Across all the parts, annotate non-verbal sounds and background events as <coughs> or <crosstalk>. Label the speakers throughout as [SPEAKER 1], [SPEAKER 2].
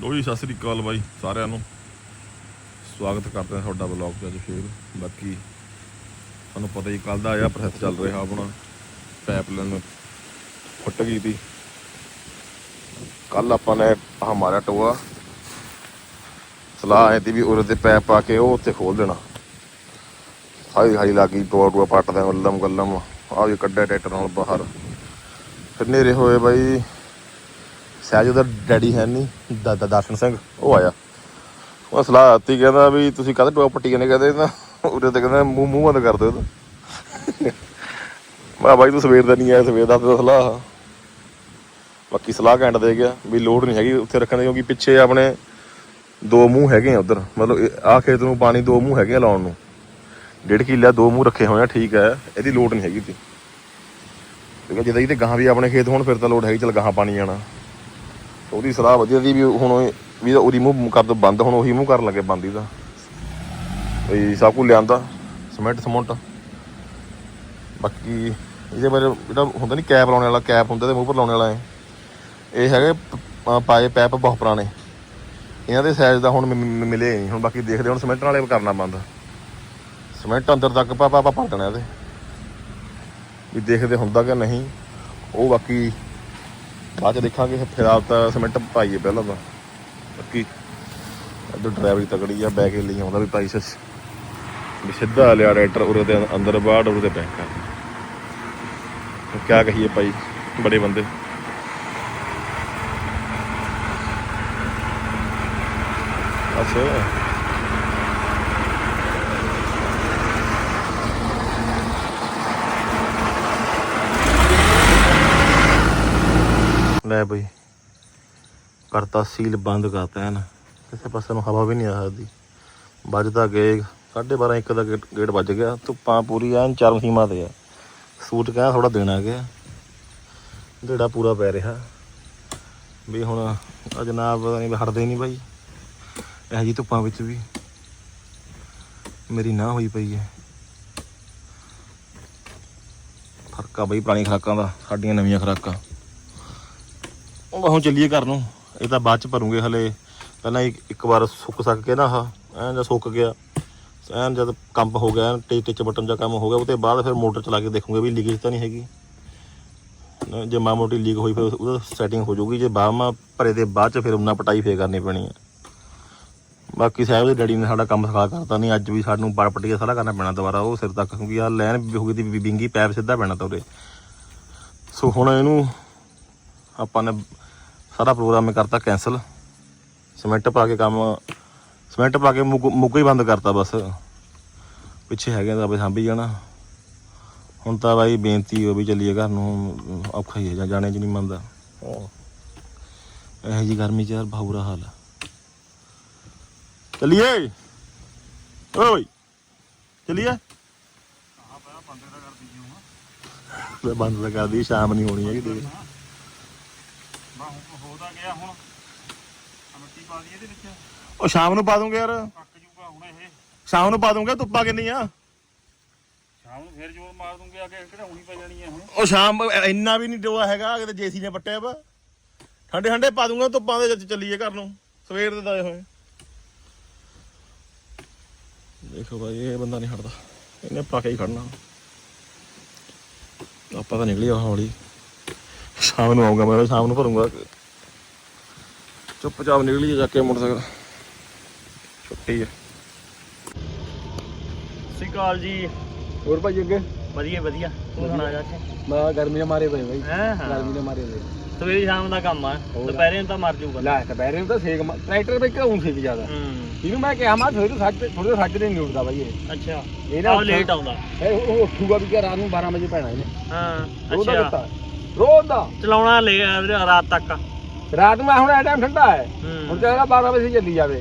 [SPEAKER 1] ਲੋ ਜੀ, ਸਤਿ ਸ੍ਰੀ ਅਕਾਲ ਬਾਈ ਸਾਰਿਆਂ ਨੂੰ। ਸਵਾਗਤ ਕਰਦੇ ਹਾਂ ਤੁਹਾਡਾ ਬਲੌਗ ਤੇ ਅੱਜ ਫੇਰ। ਬਾਕੀ ਤੁਹਾਨੂੰ ਪਤਾ ਹੀ ਕੱਲ ਦਾ ਆਇਆ ਪ੍ਰੋਸੈਸ ਚੱਲ ਰਿਹਾ ਆਪਣਾ। ਪਾਈਪਲਾਈਨ ਫੁੱਟ ਗਈ ਸੀ। ਕੱਲ ਆਪਾਂ ਨੇ ਆਹ ਮਾਰਿਆ ਟੋਆ। ਸਲਾਹ ਆਈ ਤੀ ਵੀ ਉਰੇ ਤੇ ਪੈਪ ਪਾ ਕੇ ਉਹ ਉੱਥੇ ਖੋਲ ਦੇਣਾ। ਹਾਈ ਹਾਈ ਲੱਗੀ ਟੋਆ ਟੋਆ ਪੱਟਦੇ, ਗੱਲਮ ਗੱਲਮ। ਆਹ ਜੀ ਕੱਢਿਆ ਟਰੈਕਟਰ ਨਾਲ ਬਾਹਰ। ਫਿਰ ਨੇਰੇ ਹੋਏ ਬਾਈ। ਸਹਿਜ ਉਹਦਾ ਡੈਡੀ ਹੈ ਨਹੀਂ ਦਾਦਾ ਦਰਸ਼ਨ ਸਿੰਘ, ਉਹ ਆਇਆ। ਉਹ ਸਲਾਹ ਦਿੱਤੀ, ਕਹਿੰਦਾ ਵੀ ਤੁਸੀਂ ਕਾਹਦੇ ਟੋਆ ਪੱਟੀ ਕਹਿੰਦੇ ਕਹਿੰਦੇ ਨਾ, ਉਰੇ ਤੇ ਕਹਿੰਦਾ ਮੂੰਹ ਮੂੰਹ ਬੰਦ ਕਰ ਦਿਓ। ਇਹਦਾ ਮੈਂ ਬਾਈ ਤੂੰ ਸਵੇਰ ਦਾ ਨਹੀਂ ਆਇਆ, ਸਵੇਰ ਦਾ ਤਾਂ ਸਲਾਹ ਬਾਕੀ ਸਲਾਹ ਘੈਂਟ ਦੇ ਗਿਆ, ਵੀ ਲੋਡ ਨਹੀਂ ਹੈਗੀ ਉੱਥੇ ਰੱਖਣ ਦੀ, ਕਿਉਂਕਿ ਪਿੱਛੇ ਆਪਣੇ ਦੋ ਮੂੰਹ ਹੈਗੇ ਆ ਉਧਰ, ਮਤਲਬ ਆਹ ਖੇਤ ਨੂੰ ਪਾਣੀ ਦੋ ਮੂੰਹ ਹੈਗੇ ਆ ਲਾਉਣ ਨੂੰ। ਡੇਢ ਕਿੱਲਾ ਦੋ ਮੂੰਹ ਰੱਖੇ ਹੋਏ ਆ, ਠੀਕ ਹੈ ਇਹਦੀ ਲੋੜ ਨਹੀਂ ਹੈਗੀ ਤੀ ਕਿਉਂਕਿ ਜਦੋਂ ਇਹਦੇ ਗਾਹਾਂ ਵੀ ਆਪਣੇ ਖੇਤ ਹੋਣ, ਫਿਰ ਤਾਂ ਲੋੜ ਹੈਗੀ, ਚਲ ਗਾਹਾਂ ਪਾਣੀ ਜਾਣਾ ਉਹਦੀ ਸਲਾਹ ਵਧੀਆ ਸੀ ਵੀ ਹੁਣ ਵੀ ਉਹਦੀ ਮੂੰਹ ਕਰ ਦੋ ਬੰਦ, ਹੁਣ ਉਹੀ ਮੂੰਹ ਕਰਨ ਲੱਗੇ ਬੰਦ ਦਾ ਵੀ ਸਭ ਕੁਝ ਲਿਆਂਦਾ, ਸਿਮੈਂਟ ਸਮੁੰਟ। ਬਾਕੀ ਇਹਦੇ ਬਾਰੇ ਜਿਹੜਾ ਹੁੰਦਾ ਨਹੀਂ ਕੈਪ ਲਾਉਣ ਵਾਲਾ, ਕੈਪ ਹੁੰਦਾ ਤੇ ਮੂੰਹ ਪਰ ਲਾਉਣ ਵਾਲਾ ਹੈ ਇਹ ਹੈਗੇ ਪਾਏ ਪੈਪ ਬਹੁਤ ਪੁਰਾਣੇ। ਇਹਨਾਂ ਦੇ ਸਾਈਜ਼ ਦਾ ਹੁਣ ਮ- ਮਿਲੇ ਨਹੀਂ। ਹੁਣ ਬਾਕੀ ਦੇਖਦੇ ਹੁਣ ਸਿਮੈਂਟ ਨਾਲੇ ਕਰਨਾ ਬੰਦ। ਸਿਮੈਂਟ ਅੰਦਰ ਤੱਕ ਪਾ ਪਾ ਪਾ ਦੇਣਾ ਇਹਦੇ। ਵੀ ਦੇਖਦੇ ਹੁੰਦਾ ਕਿ ਨਹੀਂ। ਉਹ ਬਾਕੀ ਬਾਅਦ ਚ ਦੇਖਾਂਗੇ ਫਿਲਹਾਲ ਤਾਂ ਸਿਮੈਂਟ ਪਾਈਏ ਪਹਿਲਾਂ ਤਾਂ। ਬਾਕੀ ਇੱਧਰ ਡਰਾਈਵਰੀ ਤਕੜੀ ਆ, ਬੈਕ ਲਈ ਆਉਂਦਾ ਵੀ ਭਾਈ ਸੱਚ। ਵੀ ਸਿੱਧਾ ਲਿਆ ਰੈਟਰ ਉਰੇ ਦੇ ਅੰਦਰ ਬਾਹਰ, ਉਰੇ ਦੇ ਬੈਕ ਕਰ ਕਿਆ ਕਹੀਏ ਭਾਈ, ਬੜੇ ਬੰਦੇ। ਅੱਛਾ। ਲੈ ਬਈ। ਕਰਤਾ ਸੀਲ ਬੰਦ ਕਰਤਾ ਹੈ ਕਿਸੇ ਪਾਸੇ ਨੂੰ ਹਵਾ ਵੀ ਨਹੀਂ ਆ ਸਕਦੀ। ਵੱਜਦਾ ਗਏ 12:30 ਇੱਕ ਦਾ ਗੇਟ ਗੇਟ ਵੱਜ ਗਿਆ। ਧੁੱਪਾਂ ਪੂਰੀ ਐਨ ਚਰਮ ਸੀਮਾ ਤੇ ਆ। ਸੂਟ ਕਹਿੰਦਾ ਥੋੜਾ ਦੇਣਾ ਗਿਆ। ਜਿਹੜਾ ਪੂਰਾ ਪੈ ਰਿਹਾ। ਵੀ ਹੁਣ ਆ ਜਨਾਬ ਪਤਾ ਨਹੀਂ ਹਟਦੇ ਨਹੀਂ ਬਾਈ। ਇਹ ਜੀ ਧੁੱਪਾਂ ਵਿੱਚ ਵੀ ਮੇਰੀ ਨਾ ਹੋਈ ਪਈ ਹੈ। ਫ਼ਰਕ ਆ ਬਈ ਪੁਰਾਣੀ ਖਰਾਕਾਂ ਦਾ, ਸਾਡੀਆਂ ਨਵੀਆਂ ਖਰਾਕਾਂ। ਉਹ ਹੁਣ ਚੱਲੀਏ ਘਰ ਨੂੰ। ਇਹ ਤਾਂ ਬਾਅਦ ਚ ਭਰੂਗੇ ਹਲੇ। ਪਹਿਲਾਂ ਇੱਕ ਇੱਕ ਵਾਰ ਸੁੱਕ ਸੱਕ ਕੇ ਨਾ ਆਹ, ਐਨ ਜਾਂ ਸੁੱਕ ਗਿਆ। ਐਨ ਜਦ ਕੰਪ ਹੋ ਗਿਆ ਟਿਚ ਟਿਚ ਬਟਨ ਦਾ ਕੰਮ ਹੋ ਗਿਆ, ਉਹਦੇ ਬਾਅਦ ਫਿਰ ਮੋਟਰ ਚਲਾ ਕੇ ਦੇਖੂਗੇ ਵੀ ਲੀਕੇਜ ਤਾਂ ਨਹੀਂ ਹੈਗੀ। ਜੇ ਮਾਂ ਮੋਟੀ ਲੀਕ ਹੋਈ ਫਿਰ ਉਹਦਾ ਸੈਟਿੰਗ ਹੋ ਜਾਊਗੀ। ਜੇ ਬਾਹਮਾ ਭਰੇ ਦੇ ਬਾਅਦ ਚ ਫਿਰ ਉਹਨਾਂ ਪਟਾਈ ਫੇਰ ਕਰਨੀ ਪੈਣੀ ਹੈ ਬਾਕੀ ਸਾਹਿਬ ਦੇ ਡੈਡੀ ਨੇ ਸਾਡਾ ਕੰਮ ਸਿਖਾ ਕਰਤਾ ਨਹੀਂ ਅੱਜ ਵੀ ਸਾਨੂੰ ਪੜ ਪਟੀਆ ਸਾਰਾ ਕਰਨਾ ਪੈਣਾ ਦੁਬਾਰਾ। ਉਹ ਸਿਰ ਤੱਕ ਕਿਉਂਕਿ ਆ ਲੈਨ ਵੀ ਹੋ ਗਈ ਦੀ ਵਿੰਗੀ ਪੈਪ ਸਿੱਧਾ ਪੈਣਾ ਤਾਂ ਉਹਦੇ। ਸੋ ਹੁਣ ਇਹਨੂੰ ਆਪਾਂ ਨੇ ਸਾਰਾ ਪ੍ਰੋਗਰਾਮ ਹੀ ਕਰਤਾ ਕੈਨਸਲ ਸਿਮੈਂਟ ਪਾ ਕੇ ਕੰਮ ਸਿਮੈਂਟ ਪਾ ਕੇ ਮੁੱਗ ਹੀ ਬੰਦ ਕਰਤਾ ਬਸ। ਪਿੱਛੇ ਹੈਗੇ ਤਾਂ ਬਈ ਸਾਂਭੀ ਜਾਣਾ। ਹੁਣ ਤਾਂ ਬਾਈ ਬੇਨਤੀ ਹੋ ਵੀ ਚੱਲੀਏ ਘਰ ਨੂੰ, ਔਖਾ ਹੀ ਹੈ ਜਾਣੇ ਚ ਨਹੀਂ ਮੰਨਦਾ। ਇਹ ਜੀ ਗਰਮੀ ਚ ਯਾਰ ਬਹੁਤ ਹਾਲ ਹੈ ਚੱਲੀਏ? ਓਏ ਚੱਲੀਏ? ਬੰਦ ਤਾਂ ਕਰਦੀ ਸ਼ਾਮ ਨਹੀਂ ਹੋਣੀ ਹੈਗੀ, ਦੇਖ।
[SPEAKER 2] ਹੁਣ ਹੋ ਤਾਂ ਗਿਆ ਹੁਣ। ਆ ਮਿੱਟੀ ਪਾ ਦੀ ਇਹਦੇ ਵਿੱਚ।
[SPEAKER 1] ਉਹ ਸ਼ਾਮ ਨੂੰ ਪਾ ਦੂੰਗੇ ਯਾਰ।
[SPEAKER 2] ਪੱਕ ਜੂਗਾ ਹੁਣ ਇਹ।
[SPEAKER 1] ਸ਼ਾਮ ਨੂੰ ਪਾ ਦੂੰਗੇ ਧੁੱਪਾ ਕਿੰਨੀ ਆ?
[SPEAKER 2] ਸ਼ਾਮ ਨੂੰ ਫੇਰ ਜੋਰ ਮਾਰ ਦੂੰਗੇ ਕੇ ਕਢਾਉਣੀ ਪੈ ਜਾਣੀ ਹੈ ਹੁਣ।
[SPEAKER 1] ਉਹ ਸ਼ਾਮ ਇੰਨਾ ਵੀ ਨਹੀਂ ਡੋਆ ਹੈਗਾ ਕਿਤੇ ਜੇਸੀ ਨੇ ਪੱਟਿਆ ਵਾ। ਠੰਡੇ ਠੰਡੇ ਪਾ ਦੂੰਗਾ ਧੁੱਪਾਂ ਦੇ ਵਿੱਚ ਚੱਲੀਏ ਘਰ ਨੂੰ ਸਵੇਰ ਦੇ ਦਾਏ ਹੋਏ। ਦੇਖੋ ਭਾਈ ਇਹ ਬੰਦਾ ਨਹੀਂ ਹਟਦਾ। ਇਹਨੇ ਪਾ ਕੇ ਹੀ ਖੜਨਾ। ਆਪਾਂ ਤਾਂ ਨਿਕਲੀ ਆ ਹੌਲੀ। ਸ਼ਾਮ ਨੂੰ ਆਉਂਗਾ ਮੈਂ ਸ਼ਾਮ ਨੂੰ ਭਰੂੰਗਾ। ਚੁੱਪਚਾਪ ਨਿਕਲੀ ਜਾ ਕੇ ਮੋਟਰਸਾਈਕਲ। ਛੁੱਟੀ ਹੈ
[SPEAKER 2] ਸਿਕਾਲ ਜੀ।
[SPEAKER 3] ਹੋਰ ਭਾਈ ਅੱਗੇ?
[SPEAKER 2] ਵਧੀਆ ਵਧੀਆ। ਤੂੰ ਸੁਣਾ ਜਾ ਕੇ
[SPEAKER 3] ਮੈਂ ਗਰਮੀ ਦੇ ਮਾਰੇ ਪਏ ਬਾਈ।
[SPEAKER 2] ਹਾਂ ਹਾਂ।
[SPEAKER 3] ਗਰਮੀ ਦੇ ਮਾਰੇ ਪਏ।
[SPEAKER 2] ਸਵੇਰੇ ਸ਼ਾਮ ਦਾ ਕੰਮ ਆ। ਦੁਪਹਿਰੇ ਨੂੰ ਤਾਂ ਮਰ ਜਾਊਗਾ।
[SPEAKER 3] ਲੈ ਦੁਪਹਿਰੇ ਨੂੰ ਤਾਂ ਸੇਕ ਮਾ- ਟਰੈਕਟਰ ਵਿੱਚ ਘਾਉਂ ਸੇਕ ਜ਼ਿਆਦਾ।
[SPEAKER 2] ਹੂੰ।
[SPEAKER 3] ਇਹਨੂੰ ਮੈਂ ਕਿਹਾ ਮੈਂ ਥੋੜੇ ਸੱਜ ਥੋੜੇ ਸੱਜ ਦੇ ਨਹੀਂ ਉੱਠਦਾ ਬਾਈ ਇਹ।
[SPEAKER 2] ਅੱਛਾ।
[SPEAKER 3] ਇਹ ਨਾ
[SPEAKER 2] ਉਹ ਲੇਟ ਆਉਂਦਾ।
[SPEAKER 3] ਇਹ ਉਹ ਉਹ ਉੱਠੂਗਾ ਵੀ ਕਿ ਰਾਤ ਨੂੰ 12 ਵਜੇ ਪੈਣਾ ਇਹਨੇ।
[SPEAKER 2] ਹਾਂ
[SPEAKER 3] ਰੋਜ਼ ਦਾ
[SPEAKER 2] ਅੱਛਾ।
[SPEAKER 3] ਦਿੱਤਾ। ਰੋਜ਼ ਦਾ।
[SPEAKER 2] ਚਲਾਉਣਾ ਲੈ ਰਾਤ ਤੱਕ।
[SPEAKER 3] ਰਾਤ ਨੂੰ ਮੈਂ ਹੁਣ ਇਹ ਟਾਈਮ ਠੰਡਾ ਹੈ।
[SPEAKER 2] ਹੂੰ।
[SPEAKER 3] ਹੁਣ ਚਾਹੇਗਾ 12 ਵਜੇ ਚੱਲੀ ਜਾਵੇ।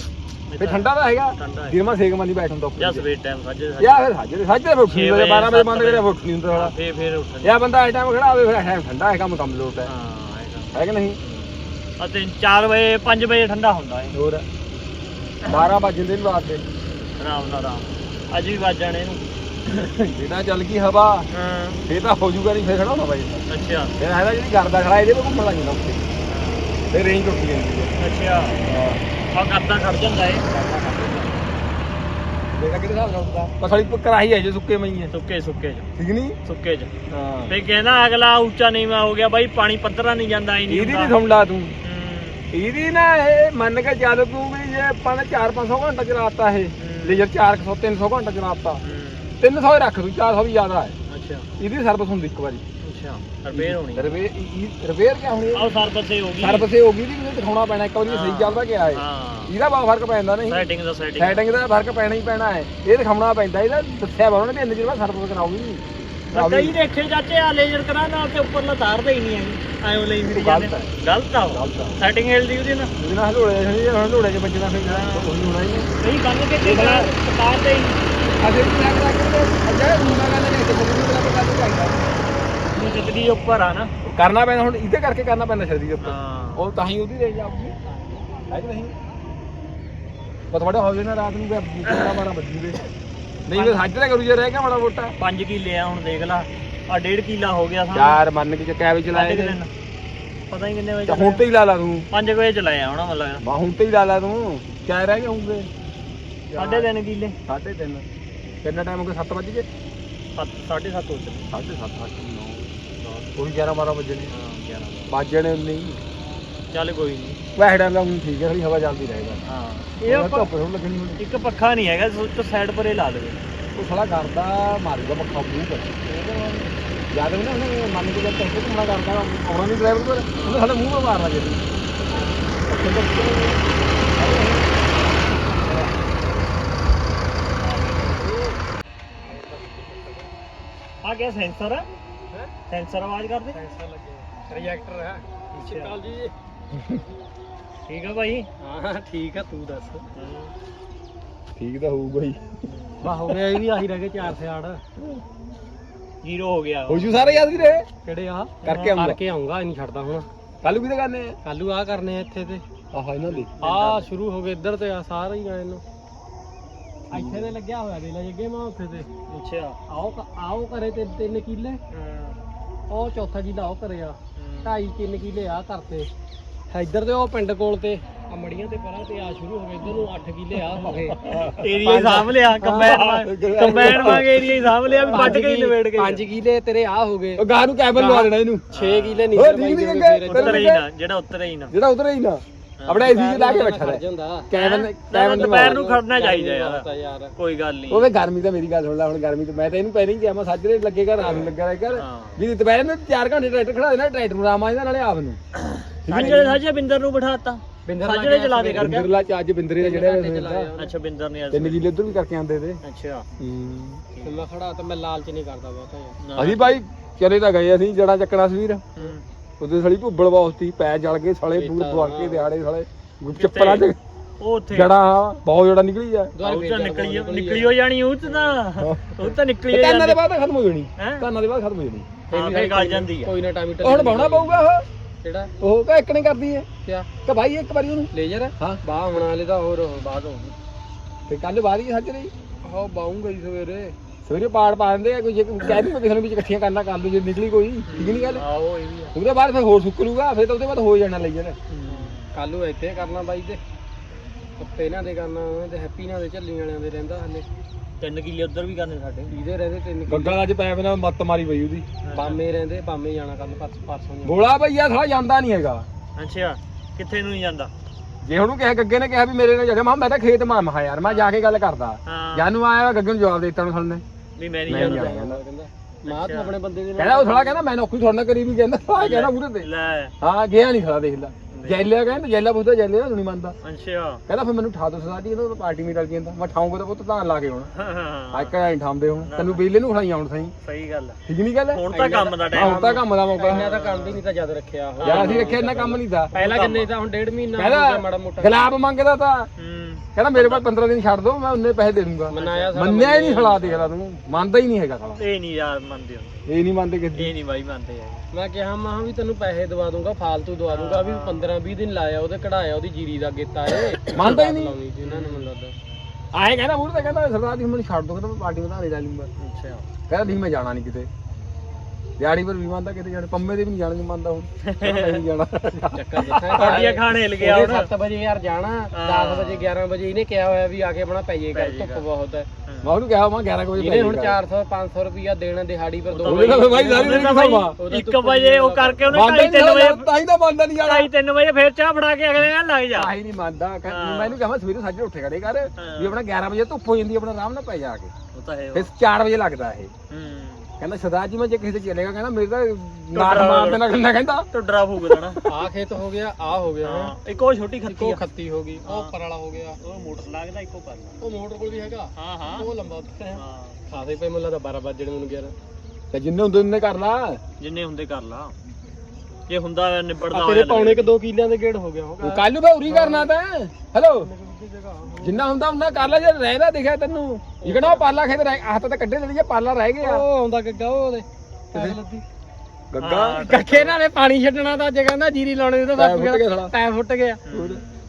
[SPEAKER 3] ਫੇ ਠੰਡਾ ਤਾਂ ਹੈਗਾ।
[SPEAKER 2] ਠੰਡਾ ਹੈ।
[SPEAKER 3] ਦਿਨ ਮੈਂ ਸੇਕ ਮੰਦੀ ਬੈਠ ਹੁੰਦਾ ਉੱਪਰ
[SPEAKER 2] ਜਾਂ ਸਵੇਰ ਟਾਈਮ ਸਾਜੇ
[SPEAKER 3] ਯਾ ਫਿਰ ਸੱਜ ਦੇ ਸੱਜ ਦੇ ਉੱਠ ਨਹੀਂ
[SPEAKER 2] ਛੇ
[SPEAKER 3] ਵਜੇ 12 ਵਜੇ ਬੰਦ ਕਰਿਆ ਉੱਠ ਨਹੀਂ ਹੁੰਦਾ ਸਾਲਾ।
[SPEAKER 2] ਫੇਰ ਫੇਰ ਉੱਠਣ।
[SPEAKER 3] ਯਾ ਬੰਦਾ ਇਹ ਟਾਈਮ ਖੜਾ ਹੋਵੇ ਫਿਰ ਇਹ ਟਾਈਮ ਠੰਡਾ ਹੈ ਕੰਮ ਕੰਮ ਲੋਟ ਹੈ।
[SPEAKER 2] ਹਾਂ ਹੈਗਾ
[SPEAKER 3] ਹੈ ਕਿ ਨਹੀਂ?
[SPEAKER 2] ਆ ਤਿੰਨ 4 ਵਜੇ 5 ਵਜੇ ਠੰਡਾ ਹੁੰਦਾ ਹੈ
[SPEAKER 3] ਹੋਰ? 12 ਵਜੇ ਦੇ ਰਾਤ ਦੇ।
[SPEAKER 2] ਆਰਾਮ ਨਾਲ ਆਰਾਮ ਅੱਜ ਵੀ ਵੱਜ ਜਾਣੇ ਇਹਨੂੰ।
[SPEAKER 3] ਜਿਹੜਾ ਚੱਲ ਗਈ ਹਵਾ
[SPEAKER 2] ਹਾਂ।
[SPEAKER 3] ਫੇਰ ਤਾਂ ਹੋ ਜੂਗਾ ਨਹੀਂ ਫੇਰ ਖੜਾ ਹੋਣਾ ਬਾਈ
[SPEAKER 2] ਅੱਛਾ।
[SPEAKER 3] ਫੇਰ ਹੈਗਾ ਜਿਹੜੀ ਗਰਦਾ ਖੜਾ ਇਹਦੇ ਕੋਲ ਘੁੰਮਣ ਲੱਗ ਜਾਂਦਾ ਉੱਥੇ। ਫਿਰ ਰੇਂਜ ਟੁੱਟ ਜਾਂਦੀ ਹੈ।
[SPEAKER 2] ਅੱਛਾ। ਆ ਕਰਦਾ ਖੜ ਜਾਂਦਾ ਏ
[SPEAKER 3] ਦੇਖਾ ਕਿਹਦੇ ਹਿਸਾਬ ਨਾਲ ਉੱਠਦਾ ਬਸ ਵਾਲੀ ਕਰਾਹੀ ਹੈ ਜੇ ਸੁੱਕੇ ਮਈ ਹੈ
[SPEAKER 2] ਸੁੱਕੇ ਸੁੱਕੇ ਚ।
[SPEAKER 3] ਠੀਕ ਨਹੀਂ
[SPEAKER 2] ਸੁੱਕੇ ਚ।
[SPEAKER 3] ਹਾਂ।
[SPEAKER 2] ਤੇ ਕਹਿੰਦਾ ਅਗਲਾ ਉੱਚਾ ਨੀਵਾ ਹੋ ਗਿਆ ਬਾਈ ਪਾਣੀ ਪੱਧਰਾ ਨਹੀਂ ਜਾਂਦਾ ਹੀ ਨਹੀਂ
[SPEAKER 3] ਇਹਦੀ ਵੀ ਸੁਣ ਲਾ ਤੂੰ।
[SPEAKER 2] ਹੂੰ।
[SPEAKER 3] ਇਹਦੀ ਨਾ ਇਹ ਮੰਨ ਕੇ ਚੱਲ ਤੂੰ ਵੀ ਜੇ ਆਪਾਂ ਨੇ 4-500 ਘੰਟਾ ਚਲਾਤਾ ਇਹ ਲੇਜਰ 400 300 ਘੰਟਾ ਚਲਾਤਾ।
[SPEAKER 2] ਹੂੰ।
[SPEAKER 3] 300 ਹੀ ਰੱਖ ਤੂੰ 400 ਵੀ ਜ਼ਿਆਦਾ ਹੈ।
[SPEAKER 2] ਅੱਛਾ।
[SPEAKER 3] ਇਹਦੀ ਸਰਵਿਸ ਹੁੰਦੀ ਇੱਕ ਵਾਰੀ।
[SPEAKER 2] ਅੱਛਾ ਰਿਪੇਅਰ ਹੋਣੀ।
[SPEAKER 3] ਰਿਪੇਅਰ ਰਿਪੇਅਰ ਕਿਆ ਹੋਣੀ?
[SPEAKER 2] ਆਹ ਸਰਵਿਸ ਹੀ ਹੋ ਗਈ।
[SPEAKER 3] ਸਰਵਿਸ ਹੋ ਗਈ ਦੀ ਮੈਨੂੰ ਦਿਖਾਉਣਾ ਪੈਣਾ ਇੱਕ ਵਾਰੀ ਸਹੀ ਚੱਲਦਾ ਗਿਆ ਹੈ?
[SPEAKER 2] ਹਾਂ।
[SPEAKER 3] ਇਹਦਾ ਬਹੁਤ ਫ਼ਰਕ ਪੈਂਦਾ ਨਹੀਂ।
[SPEAKER 2] ਸੈਟਿੰਗ ਦਾ ਸੈਟਿੰਗ
[SPEAKER 3] ਸੈਟਿੰਗ ਦਾ ਫ਼ਰਕ ਪੈਣਾ ਹੀ ਪੈਣਾ ਹੈ। ਇਹ ਦਿਖਾਉਣਾ ਪੈਂਦਾ ਇਹਦਾ ਦੱਸਿਆ ਵਾ ਉਹਨਾਂ ਨੇ ਇੰਨੇ ਚਿਰ ਬਾਅਦ ਸਰਵਿਸ ਕਰਾਉਗੀ
[SPEAKER 2] ਕਈ ਦੇਖੇ ਚਾਚੇ ਆ ਲੇਜ਼ਰ ਕਰਾ ਨਾਲ ਤੇ ਉੱਪਰਲਾ ਤਾਰਦਾ ਹੀ ਨਹੀਂ ਹੈਗੀ। ਐਂ ਲਈ ਵੀ ਜਾਂਦੇ।
[SPEAKER 3] ਗਲਤ ਹੈ।
[SPEAKER 2] ਆ
[SPEAKER 3] ਆ।
[SPEAKER 2] ਸੈਟਿੰਗ ਹਿਲਦੀ ਉਹਦੀ ਨਾ।
[SPEAKER 3] ਜਿਹਦੇ ਨਾਲ ਹਲੋੜੇ ਨਹੀਂ ਜੇ ਹਲੋੜੇ ਚ ਵੱਜਣਾ ਫਿਰ ਉਹੀ ਹੋਣਾ ਹੀ ਹੈ
[SPEAKER 2] ਕਈ ਕੰਮ ਕੇ ਕਈ ਤਾਰਦੇ ਹੀ ਨਹੀਂ।
[SPEAKER 3] ਅਜੇ ਲੱਗ ਲੱਗ ਕੇ ਅਜੇ ਰੂਮਾ ਗੱਲ ਨਹੀਂ ਤੇ ਕੋਈ ਨਹੀਂ ਪਤਾ ਚਾਹੀਦਾ
[SPEAKER 2] ਉਹ ਜਿੱਦਗੀ ਉੱਪਰ ਆ ਨਾ।
[SPEAKER 3] ਕਰਨਾ ਪੈਂਦਾ ਹੁਣ ਇਹਦੇ ਕਰਕੇ ਕਰਨਾ ਪੈਂਦਾ ਉੱਤੇ
[SPEAKER 2] ਹਾਂ।
[SPEAKER 3] ਉਹ ਤਾਂ ਹੀ ਉਹਦੀ ਰੇਂਜ ਆਊਗੀ ਹੈ ਕਿ ਨਹੀਂ? ਬਸ ਥੋੜਾ ਹੋ ਜਾਣਾ ਰਾਤ ਨੂੰ ਵੀ 12 ਵੱਜੂਗੇ ਨਹੀਂ ਫਿਰ ਸਾਜਰੇ ਕਰੂ ਜੇ ਰਹਿ ਗਿਆ ਮਾੜਾ ਮੋਟਾ।
[SPEAKER 2] 5 ਕਿੱਲੇ ਆ ਹੁਣ ਦੇਖ ਲਾ ਆ 1.5 ਕਿੱਲਾ ਹੋ ਗਿਆ ਸਾਨੂੰ।
[SPEAKER 3] ਚਾਰ ਮੰਨ ਕੇ ਚੱਕਿਆ ਵੀ ਚਲਾਏ
[SPEAKER 2] ਸਾਢੇ ਕੁ
[SPEAKER 3] ਤੇ।
[SPEAKER 2] ਤਿੰਨ। ਪਤਾ ਹੀ ਕਿੰਨੇ ਵਜੇ
[SPEAKER 3] ਹੁਣ ਤੇ ਹੀ ਲਾ ਲਾ ਤੂੰ।
[SPEAKER 2] 5 ਵਜੇ ਚਲਾਇਆ ਹੋਣਾ ਮਤਲਬ ਲੱਗਦਾ।
[SPEAKER 3] ਬਾ ਹੁਣ ਤੇ ਹੀ ਲਾ ਲਾ ਤੂੰ। ਕਿਆ ਰਹਿ ਗਏ ਹੋਊਗੇ?
[SPEAKER 2] ਸਾਢੇ ਤਿੰਨ ਕਿੱਲੇ।
[SPEAKER 3] ਸਾਢੇ ਤਿੰਨ। ਕਿੰਨਾ ਟਾਈਮ ਹੋ ਗਿਆ? 7 ਵਜੇ
[SPEAKER 2] 7 7.5 ਹੋ ਚਲੇ
[SPEAKER 3] ਸਾਢੇ 7 8 9 ਕੋਈ 11 12 ਵਜੇ ਨੇ
[SPEAKER 2] ਹਾਂ 11
[SPEAKER 3] ਵੱਜਣੇ ਨਹੀਂ।
[SPEAKER 2] ਚੱਲ ਕੋਈ ਨਹੀਂ।
[SPEAKER 3] ਦਾ ਹੁਣ ਠੀਕ ਹੈ ਥੋੜੀ ਹਵਾ ਚੱਲਦੀ ਰਹੇਗਾ।
[SPEAKER 2] ਹਾਂ।
[SPEAKER 3] ਇਹ
[SPEAKER 2] ਆਪਾਂ-
[SPEAKER 3] ਧੁੱਪ ਹੁਣ ਲੱਗਣੀ ਹੁਣ।
[SPEAKER 2] ਇੱਕ ਪੱਖਾ ਨਹੀਂ ਹੈਗਾ ਸੋਚ ਸਾਈਡ ਪਰੇ ਲਾ ਦੇਵੇ।
[SPEAKER 3] ਉਹ ਸਾਲਾ ਕਰਦਾ ਮਾਰੂਗਾ ਪੱਖਾ ਮੂੰਹ ਪਰ ਯਾਦ ਵੀ ਨਾ ਉਹਨੇ ਮੰਨ ਕੇ ਜਦ ਤੱਕ ਘੁੰਮਣਾ ਕਰਦਾ ਆਉਣਾ ਨਹੀਂ ਡਰਾਈਵਰ ਕੋਲ। ਉਹਨੇ ਸਾਡੇ ਮੂੰਹ ਮਾਰਨਾ ਜੇ।
[SPEAKER 2] ਆ ਗਿਆ ਸੈਂਸਰ ਹੈ ਸੈਂਸਰ ਆਵਾਜ਼ ਕਰਦੇ?
[SPEAKER 3] ਰਿਐਕਟਰ ਹੈ।
[SPEAKER 2] ਸ਼ਿਕਾਲ
[SPEAKER 3] ਜੀ।
[SPEAKER 2] ਠੀਕ ਆ ਭਾਈ?
[SPEAKER 3] ਹਾਂ ਠੀਕ ਆ ਤੂੰ ਦੱਸ। ਠੀਕ ਤਾਂ ਹੋਊਗਾ ਹੀ
[SPEAKER 2] ਵਾਹ ਹੋ ਗਿਆ ਇਹ ਵੀ ਆਹੀ ਰਹਿ ਗਏ ਚਾਰ ਸਿਆੜ। ਜ਼ੀਰੋ ਹੋ ਗਿਆ।
[SPEAKER 3] ਹੋ ਜੂ ਸਾਰੇ ਯਾਦ ਵੀ ਰਹੇ
[SPEAKER 4] ਕਿਹੜੇ ਆ?
[SPEAKER 3] ਕਰਕੇ ਆਊਂਗਾ।
[SPEAKER 4] ਕਰਕੇ ਆਉਂਗਾ ਨਹੀਂ ਛੱਡਦਾ ਹੁਣ।
[SPEAKER 3] ਕੱਲ ਵੀ ਤਾਂ ਕਰਨੇ ਆ?
[SPEAKER 4] ਕੱਲੂ ਆ ਕਰਨੇ ਆ ਇੱਥੇ ਤੇ।
[SPEAKER 3] ਆਹ ਇਹਨਾਂ ਦੀ।
[SPEAKER 4] ਆ ਸ਼ੁਰੂ ਹੋ ਗਏ ਇੱਧਰ ਤੇ ਆ ਸਾਰੇ ਹੀ ਗਏ ਨੂੰ ਇੱਥੇ ਤੇ ਲੱਗਿਆ ਹੋਇਆ ਦੇ ਲੈ ਜੱਗੇ ਮੈਂ ਉੱਥੇ ਤੇ।
[SPEAKER 2] ਅੱਛਾ।
[SPEAKER 4] ਆਓ ਕ- ਆਓ ਕਰੇ ਤੇ ਤਿੰਨ ਕਿੱਲੇ। ਉਹ ਚੌਥਾ ਕਿੱਲਾ ਉਹ ਕਰੇ ਆ ਢਾਈ ਤਿੰਨ ਕਿੱਲੇ ਆ ਕਰਤੇ ਇੱਧਰ ਤੇ ਉਹ ਪਿੰਡ ਕੋਲ ਤੇ। ਆ ਮੜੀਆਂ ਤੇ ਪਰਾਂ ਤੇ ਆ ਸ਼ੁਰੂ ਹੋ ਗਏ। ਇੱਧਰ ਨੂੰ 8 ਕਿੱਲੇ ਆ ਹੋ ਗਏ। <laughs>
[SPEAKER 2] ਏਰੀਆ ਹੀ ਸਾਂਭ ਲਿਆ ਕੰਬਾਈਨ ਕੰਬਾਈਨ ਵਾਂਗ ਏਰੀਆ ਹੀ ਸਾਂਭ ਲਿਆ ਵੀ ਵੱਢ ਕੇ ਹੀ ਨਿਬੇੜ ਕੇ।
[SPEAKER 4] 5 ਕਿੱਲੇ ਤੇਰੇ ਆ ਹੋ ਗਏ।
[SPEAKER 3] ਉਹ ਗਾਹ ਨੂੰ ਕੈਬਨ ਲਵਾ ਦੇਣਾ ਇਹਨੂੰ।
[SPEAKER 4] 6 ਕਿੱਲੇ
[SPEAKER 3] ਹੋਰ
[SPEAKER 4] ਨੀਚੇ
[SPEAKER 3] ਠੀਕ
[SPEAKER 4] ਬਾਈ
[SPEAKER 3] ਨੀ
[SPEAKER 4] ਦੇ
[SPEAKER 3] ਲੱਗੇ?
[SPEAKER 4] ਫੇਰ
[SPEAKER 2] ਉੱਤਰ ਹੀ ਨਾ ਜਿਹੜਾ ਉੱਤਰ ਹੀ ਨਾ।
[SPEAKER 3] ਜਿਹੜਾ ਉਧਰ ਹੀ ਨਾ। ਆਪਣੇ ਏਸੀ 'ਚ ਲਾ ਕੇ ਬੈਠਾ ਰਹੇ। ਕੈਬਨ
[SPEAKER 2] ਹੈਂ?
[SPEAKER 3] ਕੈਬਨ
[SPEAKER 2] ਦੁਪਹਿਰ ਨੂੰ ਖੜਨਾ ਚਾਹੀਦਾ ਯਾਰ। ਕੋਈ ਗੱਲ ਨਹੀਂ।
[SPEAKER 3] ਉਹਵੇ ਗਰਮੀ ਤਾਂ ਮੇਰੀ ਗੱਲ ਸੁਣ ਲੈ ਹੁਣ ਗਰਮੀ ਤੇ ਮੈਂ ਤਾਂ ਇਹਨੂੰ ਪਹਿਲਾਂ ਹੀ ਕਿਹਾ ਮੈਂ ਸਾਜਰੇ ਲੱਗੇਗਾ ਰਾਤ ਨੂੰ ਲੱਗੇਗਾ ਕਰ
[SPEAKER 2] ਹਾਂ।
[SPEAKER 3] ਵੀ ਦੁਪਹਿਰ ਨੂੰ 4 ਘੰਟੇ ਟਰੈਕਟਰ ਖੜਾ ਦੇਣਾ ਟਰੈਕਟਰ ਨੂੰ ਆਰਾਮ ਆ ਜਾਂਦਾ ਨਾਲੇ ਆਪ ਨੂੰ।
[SPEAKER 2] ਸਾਜੇ ਸਾਜੇ ਬਿੰਦਰ ਨੂੰ ਬਿਠਾਤਾ
[SPEAKER 4] ਬਿੰਦਰ
[SPEAKER 2] ਸਾਜਰੇ ਚਲਾ ਦੇ ਕਰਕੇ।
[SPEAKER 3] ਬਿੰਦਰਲਾ ਚ ਅੱਜ ਬਿੰਦਰੇ ਦਾ ਜਿਹੜਾ
[SPEAKER 2] ਅੱਛਾ ਬਿੰਦਰ ਨੇ ਅੱਜ
[SPEAKER 3] ਤਿੰਨ ਕਿੱਲੇ ਉਧਰ ਵੀ ਕਰਕੇ ਆਂਦੇ ਤੇ।
[SPEAKER 2] ਅੱਛਾ।
[SPEAKER 4] ਤੇ ਮੈਂ ਖੜਾ ਤਾਂ ਮੈਂ ਲਾਲਚ ਨਹੀਂ ਕਰਦਾ ਬਹੁਤਾ ਯਾਰ।
[SPEAKER 3] ਅਸੀਂ ਭਾਈ ਚਲੇ ਤਾਂ ਗਏ ਅਸੀਂ ਜੜਾ ਚੱਕਣਾ ਸਵੀਰ
[SPEAKER 2] ਹੂੰ।
[SPEAKER 3] ਉਹਦੇ ਸਲੀ ਭੁੱਬਲ ਬਾਸਤੀ ਪੈ ਜਲ ਗਏ ਸਲੇ ਬੂਟ ਪਵਾ ਕੇ ਦਿਹਾੜੇ ਸਲੇ ਚੱਪਲਾਂ ਚ
[SPEAKER 2] ਉਹ ਉੱਥੇ।
[SPEAKER 3] ਜੜਾ ਬਹੁਤ ਜੜਾ ਨਿਕਲੀ ਆ।
[SPEAKER 2] ਉਹ ਤਾਂ ਨਿਕਲੀ ਨਿਕਲੀ ਹੋ ਜਾਣੀ ਉਹ ਤਾਂ। ਉਹ ਤਾਂ ਨਿਕਲੀ ਹੋ
[SPEAKER 3] ਕੰਨਾਂ ਦੇ
[SPEAKER 2] ਜਾਂਦੀ।
[SPEAKER 3] ਬਾਅਦ ਖਤਮ ਹੋ ਜਾਣੀ।
[SPEAKER 2] ਹੈ?
[SPEAKER 3] ਕੰਨਾਂ ਦੇ ਬਾਅਦ ਖਤਮ ਹੋ ਜਾਣੀ।
[SPEAKER 2] ਹਾਂ ਫੇਰ ਗਲ ਜਾਂਦੀ ਆ।
[SPEAKER 4] ਕੋਈ ਨਾ ਟਾਈਮ
[SPEAKER 3] ਹੁਣ ਬਾਉਣਾ ਪਊਗਾ ਉਹ।
[SPEAKER 4] ਕਿਹੜਾ?
[SPEAKER 3] ਉਹ ਕਾ ਇੱਕ ਨੇ ਕਰਦੀ ਹੈ
[SPEAKER 4] ਕਿਆ?
[SPEAKER 3] ਕਿ ਭਾਈ ਇੱਕ ਵਾਰੀ ਉਹਨੂੰ।
[SPEAKER 4] ਲੇਜ਼ਰ?
[SPEAKER 3] ਹਾਂ।
[SPEAKER 4] ਬਾਹ ਹੁਣ ਵਾਲੇ ਤਾਂ ਹੋਰ ਬਾਅਦ ਹੋਊਗੀ।
[SPEAKER 3] ਤੇ ਕੱਲ ਬਾਅਦ ਹੀ ਸੱਚ ਰਹੀ।
[SPEAKER 4] ਆਹ ਬਾਉਂਗਾ ਹੀ ਸਵੇਰੇ।
[SPEAKER 3] ਸਵੇਰੇ ਪਾੜ ਪਾ ਦਿੰਦੇ ਆ ਕੋਈ ਜੇ ਕਹਿ ਵੀ ਕਿਸੇ ਨੂੰ ਵੀ ਇਕੱਠੀਆਂ ਕਰਨਾ ਕਰ ਜੇ ਨਿਕਲੀ ਕੋਈ ਠੀਕ ਨਹੀਂ ਗੱਲ?
[SPEAKER 2] ਆਹੋ ਇਹ ਵੀ ਆ।
[SPEAKER 3] ਉਹਦੇ ਬਾਅਦ ਫਿਰ ਹੋਰ ਸੁੱਕ ਲੂਗਾ ਫਿਰ ਤਾਂ ਉਹਦੇ ਬਾਅਦ ਹੋ ਜਾਣਾ ਲਈ ਜਾਣਾ।
[SPEAKER 4] ਕੱਲ ਨੂੰ ਇੱਥੇ ਕਰਨਾ ਬਾਈ ਤੇ। ਉੱਤੇ ਇਹਨਾਂ ਦੇ ਕਰਨਾ ਉਹਨਾਂ ਦੇ ਹੈਪੀ ਨਾਲ ਦੇ ਝੱਲੀ ਵਾਲਿਆਂ ਦੇ ਰਹਿੰਦਾ ਹਲੇ।
[SPEAKER 2] ਤਿੰਨ ਕਿੱਲੇ ਉੱਧਰ ਵੀ ਕਰਨੇ ਸਾਡੇ।
[SPEAKER 4] ਇਹਦੇ ਰਹਿੰਦੇ ਤਿੰਨ ਕਿੱਲੇ।
[SPEAKER 3] ਗੱਗਾ ਅੱਜ ਪੈ ਬਿਨਾ ਮੱਤ ਮਾਰੀ ਪਈ ਉਹਦੀ।
[SPEAKER 4] ਬਾਮੇ ਰਹਿੰਦੇ ਬਾਮੇ ਜਾਣਾ ਕੱਲ ਪਰਸ ਪਰਸੋਂ ਜਾਣਾ।
[SPEAKER 3] ਗੋਲਾ ਭਈਆ ਸਾਲਾ ਜਾਂਦਾ ਨਹੀਂ ਹੈਗਾ।
[SPEAKER 2] ਅੱਛਾ ਕਿੱਥੇ ਨੂੰ ਜਾਂਦਾ?
[SPEAKER 3] ਜੇ ਉਹਨੂੰ ਕਿਹਾ ਗੱਗੇ ਨੇ ਕਿਹਾ ਵੀ ਮੇਰੇ ਨਾਲ ਜਾ ਜਾ ਮੈਂ ਕਿਹਾ ਮੈਂ ਤਾਂ ਖੇਤ ਮਾਂ ਮਹਾ ਯਾਰ ਮੈਂ ਜਾ ਕੇ ਗੱਲ ਕਰਦਾ। ਜਾਨੂੰ ਆਇਆ ਗੱਗੇ ਨੂੰ ਜਵਾਬ ਦੇ ਦਿੱਤਾ ਉਹਨੂੰ ਸਾਲੇ ਨੇ
[SPEAKER 2] ਵੀ ਮੈਂ ਨਹੀਂ
[SPEAKER 3] ਮੈਂ ਨਹੀਂ ਜਾਣਾ
[SPEAKER 4] ਕਹਿੰਦਾ ਮਾਂ ਤੂੰ ਆਪਣੇ ਬੰਦੇ ਦੇ ਨਾਲ
[SPEAKER 3] ਕਹਿੰਦਾ ਉਹ ਸਾਲਾ ਕਹਿੰਦਾ ਮੈਂ ਨੌਕਰੀ ਥੋੜਾ ਨਾ ਕਰੀ ਵੀ ਕਹਿੰਦਾ ਆ ਕਹਿੰਦਾ ਉਹਦੇ ਤੇ।
[SPEAKER 2] ਲੈ।
[SPEAKER 3] ਹਾਂ ਗਿਆ ਨਹੀਂ ਸਾਲਾ ਦੇਖ ਲੈ। ਜੈਲਿਆ ਕਹਿੰਦਾ ਜੈਲਾ ਪੁੱਛਦਾ ਜੈਲਿਆ ਨੂੰ ਨਹੀਂ ਮੰਨਦਾ।
[SPEAKER 2] ਅੱਛਾ।
[SPEAKER 3] ਕਹਿੰਦਾ ਫਿਰ ਮੈਨੂੰ ਠਾ ਦੋ ਸਦਾ ਜੀ ਇਹਨੂੰ ਪਾਰਟੀ ਮੀ ਰਲ ਜਾਂਦਾ। ਮੈਂ ਠਾਉਂਗਾ ਤਾਂ ਪੁੱਤ ਤਾਂ ਲਾ ਕੇ ਹੁਣ
[SPEAKER 2] ਹਾਂ,
[SPEAKER 3] ਅੱਜ ਕੱਲ੍ਹ ਨਹੀਂ ਠਾਉਂਦੇ ਹੁਣ ਤੈਨੂੰ ਬੇਲੇ ਨੂੰ ਖੜਾਈ ਆਉਣ ਸਹੀ।
[SPEAKER 2] ਸਹੀ ਗੱਲ।
[SPEAKER 3] ਠੀਕ ਨਹੀਂ ਗੱਲ?
[SPEAKER 2] ਹੁਣ ਤਾਂ ਕੰਮ ਦਾ ਟਾਈਮ
[SPEAKER 3] ਹੁਣ ਤਾਂ ਕੰਮ ਦਾ ਮੌਕਾ।
[SPEAKER 4] ਇੰਨਾ ਤਾਂ ਕੰਮ ਵੀ ਨਹੀਂ ਤਾਂ ਜਦ ਰੱਖਿਆ ਉਹ
[SPEAKER 3] ਯਾਰ ਅਸੀਂ ਰੱਖਿਆ ਇੰਨਾ ਕੰਮ ਨਹੀਂ ਦਾ
[SPEAKER 4] ਪਹਿਲਾਂ ਕਿੰਨੇ ਤਾਂ ਹੁਣ ਡੇਢ ਮਹੀਨਾ ਹੋ ਗਿਆ ਮਾੜਾ ਮੋਟਾ।
[SPEAKER 3] ਗੁਲਾਬ ਮੰਗਦਾ ਤਾਂ।
[SPEAKER 2] ਹੂੰ।
[SPEAKER 3] ਕਹਿੰਦਾ ਮੇਰੇ ਕੋਲ 15 ਦਿਨ ਛੱਡ ਦੋ ਮੈਂ ਉਹਨੇ ਪੈਸੇ ਦੇ ਦੂੰਗਾ। ਮੰਨਿਆ ਹੀ ਨਹੀਂ ਸਲਾ ਦੇਖ ਲਾ ਤੂੰ। ਮੰਨਦਾ ਹੀ ਨਹੀਂ ਹੈਗਾ ਸਾਲਾ
[SPEAKER 2] ਇਹ ਨਹੀਂ ਯਾਰ ਮੰਨਦੇ
[SPEAKER 3] ਇਹ ਨਹੀਂ ਮੰਨਦੇ ਕਿਸੇ
[SPEAKER 2] ਇਹ ਨਹੀਂ ਬਾਈ ਮੰਨਦੇ
[SPEAKER 4] ਮੈਂ ਕਿਹਾ ਮਾਂ ਵੀ ਤੈਨੂੰ ਪੈਸੇ ਦਵਾ ਦੂੰਗਾ ਫਾਲਤੂ ਦਵਾ ਦੂੰਗਾ ਵੀ 15 20 ਦਿਨ ਲਾਇਆ ਉਹਦੇ ਕਢਾਇਆ ਉਹਦੀ ਜੀਰੀ ਦਾ ਗੇਤਾ ਏ
[SPEAKER 3] ਮੰਨਦਾ ਹੀ ਨਹੀਂ।
[SPEAKER 4] ਲਾਉਣੀ ਸੀ ਉਹਨਾਂ ਨੇ ਮੈਨੂੰ ਲੱਗਦਾ।
[SPEAKER 3] ਆਏ ਕਹਿੰਦਾ ਮੂਹਰੇ ਤਾਂ ਕਹਿੰਦਾ ਸਰਦਾਰ ਜੀ ਮੈਨੂੰ ਛੱਡ ਦੋ ਕਹਿੰਦਾ ਮੈਂ ਪਾਰਟੀ ਵਧਾ ਲੈ ਲੂੰਗਾ
[SPEAKER 2] ਅੱਛਾ।
[SPEAKER 3] ਕਹਿੰਦਾ ਨਹੀਂ ਮੈਂ ਜਾਣਾ ਨਹੀਂ ਕਿਤੇ। ਦਿਹਾੜੀ ਪਰ ਵੀ ਮੰਨਦਾ ਕਿਤੇ ਜਾਣਾ ਪੰਮੇ ਦੇ ਵੀ ਨਹੀਂ ਜਾਣ ਮੰਨਦਾ ਹੁਣ। ਨਹੀਂ ਜਾਣਾ।
[SPEAKER 4] ਚੱਕਰ
[SPEAKER 2] ਖਾਣ ਹਿਲ ਗਿਆ ਹੁਣ
[SPEAKER 4] 7 ਵਜੇ ਯਾਰ ਜਾਣਾ 10 ਵਜੇ 11 ਵਜੇ ਇਹਨੇ ਕਿਹਾ ਹੋਇਆ ਵੀ ਆ ਕੇ ਆਪਣਾ ਪੈ ਜਾਏਗਾ ਧੁੱਪ ਬਹੁਤ ਹੈ।
[SPEAKER 3] ਮੈਂ ਉਹਨੂੰ ਕਿਹਾ ਮੈਂ 11 ਕੁ ਵਜੇ
[SPEAKER 4] ਇਹਨੇ ਹੁਣ 400 500 ਰੁਪਿਆ ਦੇਣਾ ਦਿਹਾੜੀ ਪਰ ਦੋ
[SPEAKER 3] ਫਿਰ ਬਾਈ ਸਾਰੀ ਦਿਨ ਖਾਵਾ
[SPEAKER 2] 1 ਵਜੇ ਉਹ ਕਰਕੇ ਉਹਨੇ
[SPEAKER 3] ਮੰਨਦਾ
[SPEAKER 2] 2:30 3 ਵਜੇ
[SPEAKER 3] ਤਾਂ ਹੀ ਤਾਂ ਮੰਨਦਾ ਨਹੀਂ ਜਾਣਾ
[SPEAKER 2] 2:30 ਵਜੇ ਫੇਰ ਚਾਹ ਫੜਾ ਕੇ ਅਗਲੇ ਨਾਲ ਲੱਗ ਜਾ।
[SPEAKER 3] ਆਹੀ ਨਹੀਂ ਮੰਨਦਾ। ਮੈਂ ਇਹਨੂੰ ਕਹਾਂ ਸਵੇਰੇ ਸਾਜੇ ਉੱਠੇ ਕਰੇ ਕਰ ਵੀ ਆਪਣਾ 11 ਵਜੇ ਧੁੱਪ ਹੋ ਜਾਂਦੀ ਆਪਣਾ ਆਰਾਮ ਨਾਲ ਪੈ ਜਾ ਕੇ।
[SPEAKER 2] ਉਹ ਤਾਂ ਹੈ।
[SPEAKER 3] ਫਿਰ 4 ਵਜੇ ਲੱਗਦਾ ਇਹ।
[SPEAKER 2] ਹੂੰ।
[SPEAKER 3] ਕਹਿੰਦਾ ਸਰਦਾਰ ਜੀ ਮੈਂ ਜੇ ਕਿਸੇ ਤੇ ਚਲੇਗਾ ਕਹਿੰਦਾ ਮੇਰੇ ਤਾਂ ਨਾਕ ਮਾਰ ਦੇਣਾ ਕਹਿੰਦਾ ਕਹਿੰਦਾ।
[SPEAKER 2] ਟੁੱਡਰਾ ਫੂਕ ਦੇਣਾ
[SPEAKER 4] ਆ ਖੇਤ ਹੋ ਗਿਆ ਆ ਹੋ ਗਿਆ।
[SPEAKER 2] ਹਾਂ ਇੱਕ ਉਹ ਛੋਟੀ ਖੱਤੀ
[SPEAKER 4] ਇੱਕੋ
[SPEAKER 2] ਆ।
[SPEAKER 4] ਖੱਤੀ ਹੋ ਗਈ ਉਹ ਉੱਪਰ ਵਾਲਾ ਹੋ ਗਿਆ।
[SPEAKER 2] ਉਹ ਮੋਟਰ ਲੱਗਦਾ ਇੱਕੋ ਪਰ
[SPEAKER 4] ਉਹ ਮੋਟਰ ਕੋਲ ਵੀ ਹੈਗਾ।
[SPEAKER 2] ਹਾਂ ਹਾਂ।
[SPEAKER 4] ਉਹ ਲੰਬਾ ਉੱਤੇ ਹੈ।
[SPEAKER 2] ਹਾਂ।
[SPEAKER 4] ਖਾਸੇ ਪਏ ਮੁੱਲਾ ਤਾਂ 12 ਵਜੇ ਨੂੰ ਗਿਆ
[SPEAKER 3] ਤੇ ਜਿੰਨੇ ਹੁੰਦੇ ਉਹਨੇ ਕਰ ਲਾ।
[SPEAKER 2] ਜਿੰਨੇ ਹੁੰਦੇ ਕਰ ਲਾ। ਜੇ ਹੁੰਦਾ ਨਿਬੜਦਾ
[SPEAKER 4] ਤੇਰੇ ਪੌਣੇ ਕ 2 ਕਿੱਲਿਆਂ ਦੇ ਗੇੜ ਹੋ ਗਿਆ ਹੋਗਾ
[SPEAKER 3] ਕੱਲ ਨੂੰ ਉਰੀ ਕਰਨਾ ਤਾਂ। ਹੈਲੋ ਜਿੰਨਾ ਹੁੰਦਾ ਉਹਨਾਂ ਕਰ ਲੈ ਜੇ ਰਹਿਦਾ ਦਿਖਿਆ ਤੈਨੂੰ। ਇਹ ਉਹ ਪਾਲਾ ਖੇਤ ਰਹਿ ਹੱਥ ਤੇ ਕੱਢੇ ਦੇ ਜੇ ਪਾਲਾ ਰਹਿ ਗਿਆ।
[SPEAKER 4] ਉਹ ਆਉਂਦਾ ਗੱਗਾ ਉਹ ਉਹਦੇ।
[SPEAKER 3] ਗੱਗਾ?
[SPEAKER 4] ਕੱਖੇ ਨਾਲੇ ਪਾਣੀ ਛੱਡਣਾ ਤਾਂ ਜੇ ਕਹਿੰਦਾ ਜੀਰੀ ਲਾਉਣੇ ਤਾਂ
[SPEAKER 3] ਪੈਰ ਫੁੱਟ ਗਿਆ।
[SPEAKER 4] ਫੁੱਟ ਗਿਆ।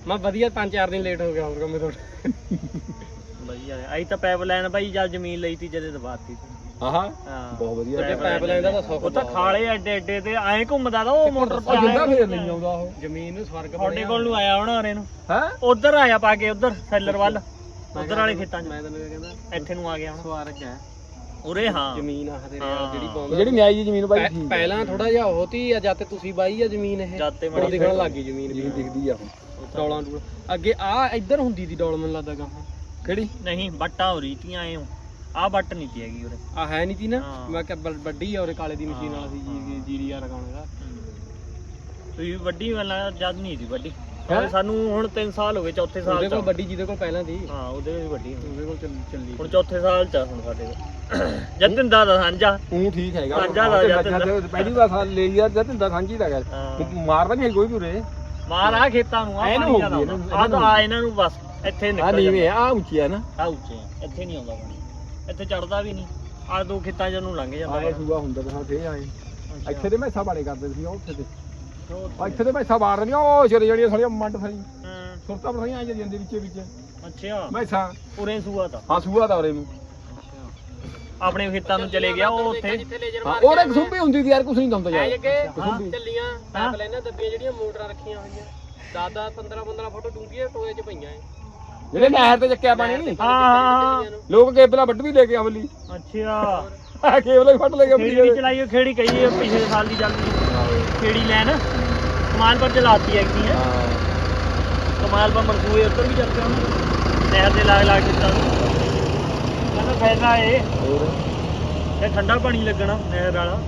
[SPEAKER 4] ਮੈਂ ਵਧੀਆ 5-4 ਦਿਨ ਲੇਟ ਹੋ ਗਿਆ ਹੋਰ ਕੰਮ ਤੋਂ।
[SPEAKER 2] ਵਧੀਆ ਆਈ ਤਾਂ ਪਾਈਪ ਲਾਈਨ ਬਾਈ ਜਦ ਜ਼ਮੀਨ ਲਈ ਤੀ ਜਦੇ ਦਬਾਤੀ।
[SPEAKER 3] ਹਾਂ ਹਾਂ।
[SPEAKER 2] ਹਾਂ।
[SPEAKER 3] ਬਹੁਤ ਵਧੀਆ।
[SPEAKER 4] ਤੇ ਪਾਈਪ ਲਾਈਨ ਦਾ ਤਾਂ ਸੁੱਖ
[SPEAKER 2] ਉਹ ਤਾਂ ਖਾਲੇ ਐਡੇ ਐਡੇ ਤੇ ਐਂ ਘੁੰਮਦਾ ਦਾ ਉਹ ਮੋਟਰ
[SPEAKER 3] ਉਹ ਜਿੰਦਾ ਫੇਰ ਨਹੀਂ ਆਉਂਦਾ ਉਹ।
[SPEAKER 4] ਜ਼ਮੀਨ ਨੂੰ ਸਵਰਗ
[SPEAKER 2] ਤੁਹਾਡੇ ਕੋਲ ਨੂੰ ਆਇਆ ਹੋਣਾ ਹਰੇ ਨੂੰ?
[SPEAKER 3] ਹੈ?
[SPEAKER 2] ਉਧਰ ਆਇਆ ਪਾ ਕੇ ਉਧਰ ਸੈਲਰ ਵੱਲ। ਉਧਰ ਵਾਲੇ ਖੇਤਾਂ 'ਚ।
[SPEAKER 4] ਮੈਂ ਤੈਨੂੰ ਇਹ ਕਹਿੰਦਾ
[SPEAKER 2] ਇੱਥੇ ਨੂੰ ਆ ਗਿਆ ਹੁਣ।
[SPEAKER 4] ਸਵਰਗ ਹੈ।
[SPEAKER 2] ਉਰੇ ਹਾਂ।
[SPEAKER 4] ਜ਼ਮੀਨ ਆ ਤੇਰੇ
[SPEAKER 2] ਹਾਂ।
[SPEAKER 4] ਜਿਹੜੀ ਪਾਉਂਦਾ
[SPEAKER 3] ਜਿਹੜੀ ਨਿਆਈ ਜੀ ਜ਼ਮੀਨ ਬਾਈ
[SPEAKER 4] ਪਹਿ-
[SPEAKER 3] ਠੀਕ
[SPEAKER 4] ਪਹਿਲਾਂ ਥੋੜਾ ਜਿਹਾ ਹੋਤੀ ਆ ਜਦ ਤੇ ਤੁਸੀਂ ਬਾਈ ਆ ਜ਼ਮੀਨ ਇਹ।
[SPEAKER 2] ਜਦ ਤੇ
[SPEAKER 4] ਹੁਣ
[SPEAKER 2] ਮੜੀ
[SPEAKER 4] ਦਿਖਣ ਲੱਗ ਗਈ ਜ਼ਮੀਨ ਵੀ।
[SPEAKER 3] ਜੀ ਦਿਖਦੀ ਆ। ਹੁਣ
[SPEAKER 4] ਡੋਲਾਂ ਡੂਲ ਅੱਗੇ ਆ ਇੱਧਰ ਹੁੰਦੀ ਦੀ ਡੋਲ ਮੈਨੂੰ ਲੱਗਦਾ ਗਾਹਾਂ।
[SPEAKER 3] ਕਿਹੜੀ?
[SPEAKER 2] ਨਹੀਂ ਬੱਟਾਂ ਹੋ ਰਹੀ ਤੀਆਂ ਐ ਆ ਬੱਟ ਨਹੀਂ ਤੀ ਹੈਗੀ ਉਰੇ।
[SPEAKER 4] ਆ ਹੈ ਨਹੀਂ ਤੀ ਨਾ?
[SPEAKER 2] ਹਾਂ।
[SPEAKER 4] ਮੈਂ ਕਿਹਾ ਵੱਡ- ਆ ਉਹਦੇ ਕਾਲੇ ਦੀ ਮਸ਼ੀਨ ਵਾਲਾ ਸੀ ਜੀ ਜੀਰੀ ਆ ਲਗਾਉਣੇ ਦਾ
[SPEAKER 2] ਤੁਸੀਂ ਵੱਡੀ ਵਾਲਾ ਜਦ ਨਹੀਂ ਸੀ ਵੱਡੀ।
[SPEAKER 3] ਹੈਂ?
[SPEAKER 2] ਸਾਨੂੰ ਹੁਣ 3 ਸਾਲ ਹੋ ਗਏ ਚੌਥੇ ਸਾਲ ਚ।
[SPEAKER 4] ਕੋਲ ਵੱਡੀ ਜਿਹਦੇ ਕੋਲ ਪਹਿਲਾਂ ਦੀ।
[SPEAKER 2] ਹਾਂ ਉਹਦੇ ਵਿੱਚ ਵੱਡੀ ਹੁਣ।
[SPEAKER 4] ਉਹਦੇ ਕੋਲ ਚੱਲ- ਚੱਲੀ।
[SPEAKER 2] ਹੁਣ ਚੌਥੇ ਸਾਲ ਚ ਆ ਹੁਣ ਸਾਡੇ ਕੋਲ। <coughs> ਜਤਿਨ ਦਾ ਦਾ ਸਾਂਝਾ।
[SPEAKER 3] ਉਹ ਠੀਕ ਹੈਗਾ।
[SPEAKER 2] ਸਾਂਝਾ ਲਾ ਜਾ
[SPEAKER 3] ਮੱਝਾਂ ਤੇ ਪਹਿਲੀ ਵਾਰ ਸਾਲ ਲਈ ਯਾਰ ਜਦ ਤਿੰਦਾ ਸਾਂਝੀ ਦਾ ਗੱਲ
[SPEAKER 2] ਹਾਂ।
[SPEAKER 3] ਮਾਰਦਾ ਨਹੀਂ ਕੋਈ ਵੀ ਉਰੇ।
[SPEAKER 2] ਮਾਰ ਆ ਖੇਤਾਂ ਨੂੰ ਆ ਪਾਣੀ ਜ਼ਿਆਦਾ ਆਉਂਦਾ।
[SPEAKER 3] ਇਹਨੂੰ-
[SPEAKER 2] ਆਹ ਤਾਂ ਆ ਇਹਨਾਂ ਨੂੰ ਬਸ ਇੱਥੇ
[SPEAKER 3] ਆ
[SPEAKER 2] ਨਿਕਲ
[SPEAKER 3] ਨੀਵੇਂ ਆ ਉੱਚੀ ਆ ਨਾ।
[SPEAKER 2] ਆ ਉੱਚੇ ਆ, ਇੱਥੇ ਨਹੀਂ ਆਉਂਦਾ ਪਾਣੀ। ਇੱਥੇ ਚੜਦਾ ਵੀ ਨਹੀਂ। ਆ ਦੋ ਖੇਤਾਂ ਚ ਨੂੰ ਲੰਘ ਜਾਂਦਾ
[SPEAKER 3] ਆਏ ਸੂਆ ਹੁੰਦਾ ਤਾਂ ਫੇਰ ਆਏ। ਇੱਥੇ ਦੇ ਮੈਸਾ ਬਾੜੇ ਕਰਦੇ ਸੀ ਉਹ ਉੱਥੇ ਤੇ ਇੱਥੇ ਦੇ ਮੈਸਾ ਬਾੜ ਰਹੀਆਂ ਉਹ ਚਲੇ ਜਾਣੀਆਂ ਸਾਲੀਆਂ ਮੰਡ ਸਾਈ
[SPEAKER 2] ਹਾਂ,
[SPEAKER 3] ਸੁਰਤਾ ਬੜੀਆਂ ਆ ਜਾਂਦੀਆਂ ਵਿੱਚੇ ਵਿੱਚ।
[SPEAKER 2] ਅੱਛਾ।
[SPEAKER 3] ਮੈਸਾ।
[SPEAKER 2] ਉਰੇ ਸੂਆ ਤਾਂ
[SPEAKER 3] ਹਾਂ ਸੂਆ ਦਾ ਉਰੇ ਨੂੰ।
[SPEAKER 2] ਆਪਣੇ ਖੇਤਾਂ ਨੂੰ ਚਲੇ ਗਿਆ ਉਹ ਉੱਥੇ।
[SPEAKER 4] ਜਿੱਥੇ ਲੇਜ਼ਰ
[SPEAKER 3] ਹਾਂ ਉਹਦੇ ਕਸੁੰਬੀ ਹੁੰਦੀ ਸੀ ਯਾਰ ਕੁਛ ਨਹੀਂ ਦੰਦਾ
[SPEAKER 4] ਐ
[SPEAKER 3] ਯਾਰ।
[SPEAKER 4] ਜੱਗੇ
[SPEAKER 3] ਕਸੁੰਬੀ
[SPEAKER 4] ਚੱਲੀਆਂ ਪਾਈਪ ਲਾਈਨਾਂ ਦੱਬੀਆਂ ਜਿਹੜੀਆਂ ਮੋਟਰਾਂ ਰੱਖੀਆਂ ਹੋਈਆਂ। 10 10 15 15 ਫੁੱਟ ਡੂੰਘੀਆਂ ਟੋਏ 'ਚ ਪਈਆਂ ਐ।
[SPEAKER 3] ਜਿਹੜੇ ਨਹਿਰ ਤੇ ਚੱਕਿਆ ਪਾਣੀ
[SPEAKER 2] ਹਾਂ ਹਾਂ
[SPEAKER 3] ਲੋਕ ਕੇਬਲਾਂ ਵੱਢ ਵੀ ਲੈ ਕੇ ਆਵਲੀ
[SPEAKER 2] ਅੱਛਾ।
[SPEAKER 3] ਕੇਬਲਾਂ ਹੀ ਫੱਟ ਲੈ ਕੇ ਆਵਲੀ
[SPEAKER 2] ਵੀ ਚਲਾਈ ਉਹ ਖੇੜੀ ਕਹੀ ਪਿਛਲੇ ਸਾਲ ਦੀ ਚੱਲਦੀ ਖੇੜੀ ਲੈਣ। ਕਮਾਲ ਪਰ ਚਲਾਤੀ ਹੈ ਕਿ
[SPEAKER 3] ਹਾਂ।
[SPEAKER 2] ਕਮਾਲ ਪਰ ਮਰਸੂਏ ਉੱਧਰ ਵੀ ਚੱਲਦੇ ਹੁਣ ਨਹਿਰ ਦੇ ਲਾਗ ਲਾਗ ਦਿੱਤਾ ਕਹਿੰਦਾ ਫਾਇਦਾ ਏ ਇਹ ਠੰਡਾ ਪਾਣੀ ਲੱਗਣਾ ਨਹਿਰ ਵਾਲਾ।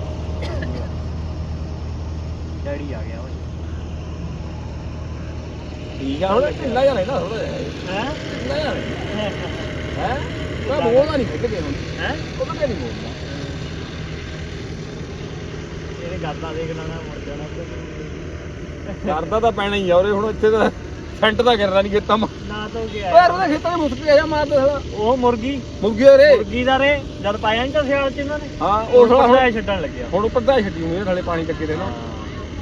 [SPEAKER 2] ਡੈਡੀ ਆ ਗਿਆ।
[SPEAKER 3] ਠੀਕ ਆ। ਹੁਣ ਢਿੱਲਾ ਜਾਣਾ ਨਾ ਥੋੜਾ ਜਿਹਾ।
[SPEAKER 2] ਹੈ?
[SPEAKER 3] ਢਿੱਲਾ ਜਾਣਾ ਹੈ? ਮੈਂ ਬੋਲਦਾ ਨਹੀਂ ਖੁੱਦ ਕੇ ਹੁਣ।
[SPEAKER 2] ਹੈ?
[SPEAKER 3] ਖੁੱਦ ਕੇ ਨਹੀਂ ਬੋਲਦਾ।
[SPEAKER 2] ਇਹਨੇ ਗਾਦਾ ਦੇਖ ਲੈਣਾ ਮੁੜ ਜਾਣਾ।
[SPEAKER 3] ਕਰਦਾ ਤਾਂ ਪੈਣਾ ਹੀ ਆ ਉਰੇ ਹੁਣ ਇੱਥੇ ਤਾਂ ਸੈਂਟ ਦਾ ਕਰਦਾ ਨਹੀਂ ਖੇਤਾਂ ਮਾ।
[SPEAKER 2] ਨਾ ਤਾਂ ਗਿਆ।
[SPEAKER 3] ਯਾਰ ਉਹਦੇ ਖੇਤਾਂ ਦੇ ਮੁਸਕੀ ਆ ਜਾ ਮਾਰਦੇ ਸਾਲਾ।
[SPEAKER 2] ਉਹ ਮੁਰਗੀ।
[SPEAKER 3] ਮੁਰਗੀ ਰੇ।
[SPEAKER 2] ਮੁਰਗੀ ਦਾ ਰੇ। ਜਦ ਪਾਇਆ ਨਹੀਂ ਤਾਂ ਸਿਆਲ ਚ ਇਹਨਾਂ ਨੇ।
[SPEAKER 3] ਹਾਂ ਉਹ ਸਾਲਾ
[SPEAKER 2] ਛੱਡਣ ਲੱਗਿਆ।
[SPEAKER 3] ਹੁਣ ਉੱਪਰ ਦਾ ਛੱਡੀ ਹੋਈ ਥਲੇ ਪਾਣੀ ਟੱਕੇ ਦੇ ਨਾ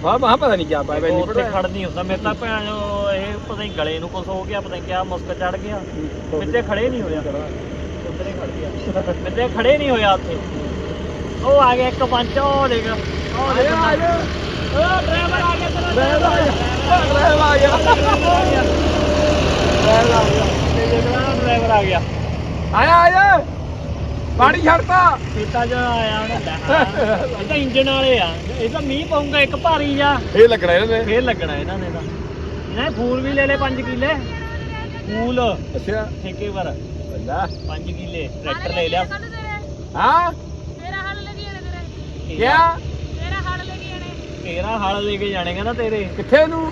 [SPEAKER 3] ਵਾਹ ਵਾਹ ਪਤਾ ਨਹੀਂ ਕੀ ਪਾਇਆ
[SPEAKER 2] ਉੱਥੇ ਖੜ ਨਹੀਂ ਹੁੰਦਾ ਮੇਰੇ ਤਾਂ ਭੈਣ ਪਤਾ ਨਹੀਂ ਗਲੇ ਨੂੰ ਕੁਝ ਹੋ ਗਿਆ ਪਤਾ ਨਹੀਂ ਕਿਆ ਮੁਸਕ ਚੜ ਗਿਆ। ਮਿੱਤੇ ਖੜੇ ਨਹੀਂ ਹੋਇਆ। ਉੱਧਰੇ ਖੜ ਗਿਆ। ਮਿੱਤੇ ਖੜੇ ਨਹੀਂ ਹੋਇਆ ਉੱਥੇ। ਉਹ ਆ ਗਿਆ ਇੱਕ ਪੰਚ ਉਹ ਦੇਖ ਉਹ ਦੇਖ
[SPEAKER 3] ਆ ਜਾ
[SPEAKER 2] ਉਹ ਡਰਾਈਵਰ ਆ ਗਿਆ ਤੇਰਾ
[SPEAKER 3] ਡਰਾਈਵਰ ਆ ਗਿਆ। ਡਰਾਈਵਰ ਆ ਗਿਆ।
[SPEAKER 2] ਡਰਾਈਵਰ ਆ ਗਿਆ।
[SPEAKER 3] ਆਇਆ ਆਇਆ। ਪਾਣੀ ਛੱਡਤਾ।
[SPEAKER 2] ਖੇਤਾਂ 'ਚ ਆਇਆ ਉਹਨੇ ਇਹ ਤਾਂ ਇੰਜਨ ਵਾਲੇ ਆ। ਇਹ ਤਾਂ ਮੀਂਹ ਪਾਉਂਗਾ ਇੱਕ ਭਾਰੀ ਜਾ
[SPEAKER 3] ਇਹ ਲੱਗਣਾ ਇਹਨਾਂ ਨੇ।
[SPEAKER 2] ਫੇਰ ਲੱਗਣਾ ਇਹਨਾਂ ਨੇ ਤਾਂ। ਨੇ ਫੂਲ ਵੀ ਲੈ ਲੈ 5 ਕਿੱਲੇ। ਫੂਲ।
[SPEAKER 3] ਅੱਛਾ।
[SPEAKER 2] ਠੇਕੇ ਪਰ
[SPEAKER 3] ਬੱਲਾ
[SPEAKER 2] 5 ਕਿੱਲੇ ਟਰੈਕਟਰ ਲੈ ਲਿਆ।
[SPEAKER 3] ਹਾਂ?
[SPEAKER 5] ਤੇਰਾ ਹਲ ਲੱਗੀ ਜਾਣੇ ਤੇਰੇ।
[SPEAKER 3] ਕਿਆ?
[SPEAKER 5] ਤੇਰਾ ਹਲ ਲੱਗੀ ਜਾਣੇ।
[SPEAKER 2] ਤੇਰਾ ਹਲ ਲੈ ਕੇ ਜਾਣੇ ਕਹਿੰਦਾ ਤੇਰੇ।
[SPEAKER 3] ਕਿੱਥੇ ਨੂੰ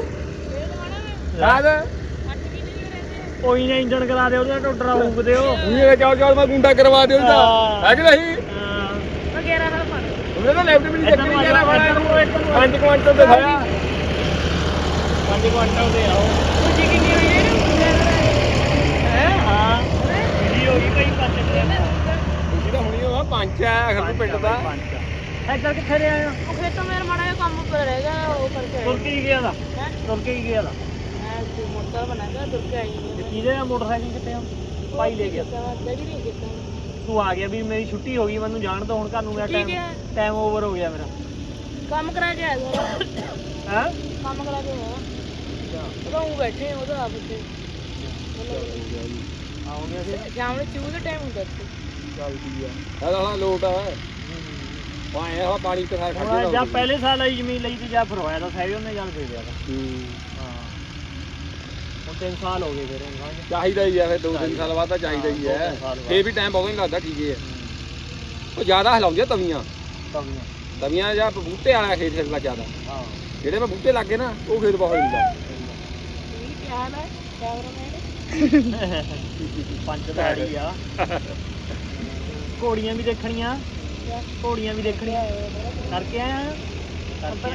[SPEAKER 2] ਕੋਈ ਨਾ ਇੰਜਨ ਕਰਾ ਦੇ ਉਹਦਾ ਟੋਟਰਾ ਫੂਕ ਦਿਓ
[SPEAKER 3] ਇਹ ਚੌ ਚੌ ਮੈਂ ਗੁੰਡਾ ਕਰਵਾ ਦਿਓ
[SPEAKER 2] ਹਾਂ।
[SPEAKER 3] ਤਾਂ ਹੈ ਕਿ ਨਹੀਂ?
[SPEAKER 2] ਹਾਂ।
[SPEAKER 5] ਮੈਂ 11 ਹਲ ਫੜ
[SPEAKER 3] ਉਹਨੇ ਤਾਂ ਲੈਫਟ ਵੀ ਨਹੀਂ
[SPEAKER 2] ਇੱਧਰ
[SPEAKER 3] ਚੱਕੀ
[SPEAKER 2] ਨੂੰ ਆ
[SPEAKER 3] ਜਾਣਾ
[SPEAKER 2] ਜਾ,
[SPEAKER 3] ਵਾਲਾ
[SPEAKER 2] ਇੱਧਰ ਨੂੰ, ਇੱਧਰ ਨੂੰ।
[SPEAKER 3] 5 ਕੁਇੰਟਲ ਤੇ ਖਾਇਆ
[SPEAKER 2] 5 ਕੁਆਂਟਲ ਦੇ ਆਓ
[SPEAKER 5] ਦੂਜੀ ਕਿੰਨੀ ਹੋਈ
[SPEAKER 2] ਹੈ? ਹਾਂ? ਜੀ ਹੋ ਗਈ ਭਾਈ ਪੰਜ ਕਿੱਲੇ
[SPEAKER 3] ਤੁਸੀਂ ਤਾਂ ਹੁਣੀ ਹੋਗਾ ਪੰਜ ਆ ਅਖਰ ਪਿੰਡ ਦਾ।
[SPEAKER 2] ਇੱਧਰ ਕਿੱਥੇ ਰਿਹਾ ਆ
[SPEAKER 5] ਉਹ ਖੇਤੋਂ ਮੇਰਾ ਮਾੜਾ ਜਿਹਾ ਕੰਮ ਉੱਪਰ ਰਹਿ ਗਿਆ ਉਹ ਕਰਕੇ
[SPEAKER 2] ਤੁਰ ਕੇ ਹੀ ਗਿਆ ਦਾ?
[SPEAKER 5] ਹੈ?
[SPEAKER 2] ਤੁਰ ਕੇ ਹੀ ਗਿਆ ਦਾ?
[SPEAKER 5] ਮੈਂ ਤੇ ਮੋਟਰ ਬਣਾ ਕੇ ਤੁਰ ਕੇ ਆਈ
[SPEAKER 2] ਤੇ ਕਿਹਦੇ ਆ ਮੋਟਰਸਾਈਕਲ ਕਿੱਥੇ ਆ? ਭਾਈ ਲੈ ਗਿਆ।
[SPEAKER 5] ਡੈਡੀ ਨਹੀਂ ਕੀਤਾ।
[SPEAKER 2] ਤੂੰ ਆ ਗਿਆ ਵੀ ਮੇਰੀ ਛੁੱਟੀ ਹੋ ਗਈ ਮੈਨੂੰ ਜਾਣ ਤੋਂ ਹੁਣ ਘਰ ਨੂੰ ਮੇਰਾ
[SPEAKER 5] ਠੀਕ
[SPEAKER 2] ਟਾਈਮ
[SPEAKER 5] ਹੈ।
[SPEAKER 2] ਟਾਈਮ ਓਵਰ ਹੋ ਗਿਆ ਮੇਰਾ।
[SPEAKER 5] ਕੰਮ ਕਰਾ ਕੇ ਆਇਆ
[SPEAKER 2] ਹੈ?
[SPEAKER 5] ਕੰਮ ਕਰਾ ਕੇ ਆਇਆ। ਉਹਦਾ ਉਹ ਬੈਠੇ ਉਹਦਾ ਆਪ ਉੱਤੇ
[SPEAKER 2] ਆਉਂਗੇ ਅਸੀਂ
[SPEAKER 5] ਸ਼ਾਮ ਨੂੰ ਚੂਹ ਦਾ ਟਾਈਮ ਹੁੰਦਾ ਸੀ
[SPEAKER 3] ਚੱਲਦੀ ਆ। ਇਹ ਤਾਂ ਲੋਟ ਆ। ਪਾਏ ਆ ਪਾਣੀ ਤੇ ਖਾ
[SPEAKER 2] ਹੁਣ ਜਾਂ ਪਹਿਲੇ ਸਾਲ ਆਈ ਜ਼ਮੀਨ ਲਈ ਤੇ ਜਾਂ ਫਿਰ ਹੋਇਆ ਤਾਂ ਸਹਿਬ ਉਹਨੇ ਜਲ ਦੇ ਦਿਆ ਤਾਂ।
[SPEAKER 3] ਹੂੰ।
[SPEAKER 2] ਹਾਂ। ਹੁਣ 3 ਸਾਲ ਹੋ ਗਏ ਫਿਰ ਇਹਨਾਂ ਦੇ
[SPEAKER 3] ਚਾਹੀਦਾ ਹੀ ਆ ਫਿਰ ਦੋ ਤਿੰਨ ਸਾਲ ਬਾਅਦ ਤਾਂ ਚਾਹੀਦਾ ਹੀ
[SPEAKER 2] ਹਾਂ,
[SPEAKER 3] ਹੈ
[SPEAKER 2] ਦੋ ਤਿੰਨ ਸਾਲ ਬਾਅਦ।
[SPEAKER 3] ਫੇਰ ਵੀ ਟਾਈਮ ਬਹੁਤ ਨਹੀਂ ਲੱਗਦਾ ਠੀਕ ਹੈ ਉਹ ਜ਼ਿਆਦਾ ਹਿਲਾਉਂਦੀਆਂ ਤਵੀਆਂ।
[SPEAKER 2] ਤਵੀਆਂ।
[SPEAKER 3] ਤਵੀਆਂ ਜਾਂ ਬੂਟੇ ਵਾਲਾ ਖੇਤ ਹਿਲਦਾ ਜ਼ਿਆਦਾ।
[SPEAKER 2] ਹਾਂ।
[SPEAKER 3] ਜਿਹੜੇ ਮੈਂ ਬੂਟੇ ਲੱਗੇ ਨਾ ਉਹ ਖੇਤ ਬਹੁਤ ਹਿਲਦਾ
[SPEAKER 5] ਇਹ ਕੀ ਹਾਲ ਹੈ ਕੈਮਰਾਮੈਨ
[SPEAKER 2] ਪੰਜ ਦਾੜੀ ਆ। ਘੋੜੀਆਂ ਵੀ ਦੇਖਣੀਆਂ ਘੋੜੀਆਂ ਵੀ ਦੇਖਣੀਆਂ। ਕਰਕੇ ਆਇਆ ਕਰਕੇ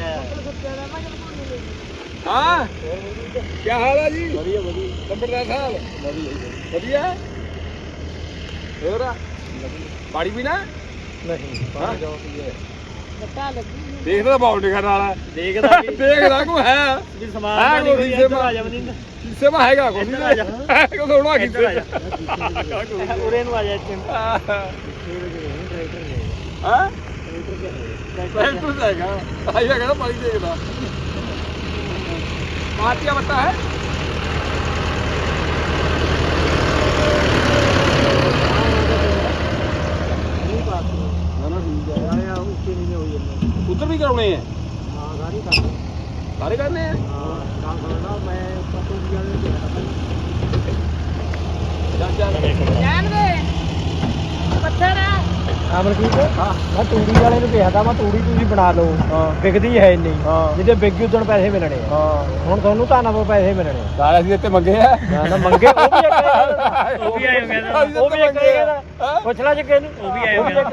[SPEAKER 3] ਹਾਂ। ਕੀ ਹਾਲ ਹੈ ਜੀ?
[SPEAKER 2] ਵਧੀਆ ਵਧੀਆ।
[SPEAKER 3] ਨੰਬਰਦਾਰ ਸਾਹਿਬ ਵਧੀਆ। ਹੋਰ ਪਾਣੀ ਪੀਣਾ?
[SPEAKER 2] ਨਹੀਂ
[SPEAKER 3] ਹਾਂ।
[SPEAKER 5] ਬੱਟਾ ਲੱਗੀ।
[SPEAKER 3] ਦੇਖਦਾ ਤਾਂ ਬਾਉ ਨਿਕਲਣ ਵਾਲਾ।
[SPEAKER 2] ਦੇਖਦਾ ਵੀ। <laughs>
[SPEAKER 3] ਦੇਖਦਾ ਕੋ ਹੈ।
[SPEAKER 2] ਵੀ
[SPEAKER 3] ਹਾਂ,
[SPEAKER 2] ਸਮਾਨ ਨਹੀਂ
[SPEAKER 3] ਰੀਸੇ
[SPEAKER 2] ਇੱਧਰ
[SPEAKER 3] ਮਾ-
[SPEAKER 2] ਆ ਜਾ ਮਨਿੰਦਰ
[SPEAKER 3] ਕਿਸੇ ਮਾ ਹੈਗਾ ਕੋਈ
[SPEAKER 2] ਇੱਧਰ ਆ ਜਾ।
[SPEAKER 3] ਨਹੀਂ ਕੋ ਥੋੜਾ ਕਿਸੇ
[SPEAKER 2] ਉਰੇ ਨੂੰ ਆ ਜਾ ਇੱਥੇ।
[SPEAKER 3] ਹਾਂ। ਟਰੈਕਟਰ ਹੈਗਾ। ਆਇਆ ਕਹਿੰਦਾ ਪਾਣੀ ਦੇਖਦਾ। ਪਾਤੀਆ ਬੱਟਾ ਹੈ। ਨਾ ਨਾ ਠੀਕ ਹੈ।
[SPEAKER 2] ਆਇਆ ਉੱਚੇ ਨਹੀਂ ਹੋਈ ਜਾਂਦਾ
[SPEAKER 3] ਉੱਧਰ ਵੀ ਕਰਾਉਣੇ ਆ?
[SPEAKER 2] ਹਾਂ
[SPEAKER 3] ਸਾਰੇ ਕਰਨੇ। ਆ?
[SPEAKER 2] ਹਾਂ ਕੰਮ ਕਰਨਾ ਮੈਂ ਪਤੂ ਦੀ ਵਾਲੇ
[SPEAKER 3] ਚੱਲ ਚੱਲ।
[SPEAKER 5] ਜਾਣ ਦੇ ਪੱਥਰ ਆ।
[SPEAKER 6] ਅਮਰਜੀਤ ਹਾਂ। ਮੈਂ ਤੂੜੀ ਵਾਲੇ ਨੂੰ ਕਿਹਾ ਤਾਂ ਮੈਂ ਤੂੜੀ ਤੁਸੀਂ ਬਣਾ ਲਓ।
[SPEAKER 3] ਹਾਂ।
[SPEAKER 6] ਵਿਕਦੀ ਹੈ ਨਹੀਂ
[SPEAKER 3] ਹਾਂ।
[SPEAKER 6] ਜਿਹਦੇ ਵਿਕ ਗਈ ਉਦੋਂ ਪੈਸੇ ਮਿਲਣੇ ਆ।
[SPEAKER 3] ਹਾਂ।
[SPEAKER 6] ਹੁਣ ਤੁਹਾਨੂੰ ਤਾਂ ਨਾ ਪੈਸੇ ਮਿਲਣੇ ਆ।
[SPEAKER 3] ਦਾਲ ਅਸੀਂ ਇੱਥੇ ਮੰਗੇ ਆ।
[SPEAKER 6] ਮੈਂ ਤਾਂ ਮੰਗੇ ਉਹ ਵੀ ਇੱਕ
[SPEAKER 2] ਉਹ ਵੀ ਆਏ ਹੋਗੇ ਨਾ।
[SPEAKER 6] ਉਹ ਵੀ ਇੱਕ ਕਹਿੰਦਾ
[SPEAKER 3] ਹਾਂ?
[SPEAKER 6] ਪੁੱਛ ਲੈ ਜੇ ਕਿਹਨੂੰ
[SPEAKER 2] ਉਹ ਵੀ ਆਏ
[SPEAKER 6] ਉਹ ਵੀ
[SPEAKER 2] ਹੋਏ
[SPEAKER 6] ਇੱਕ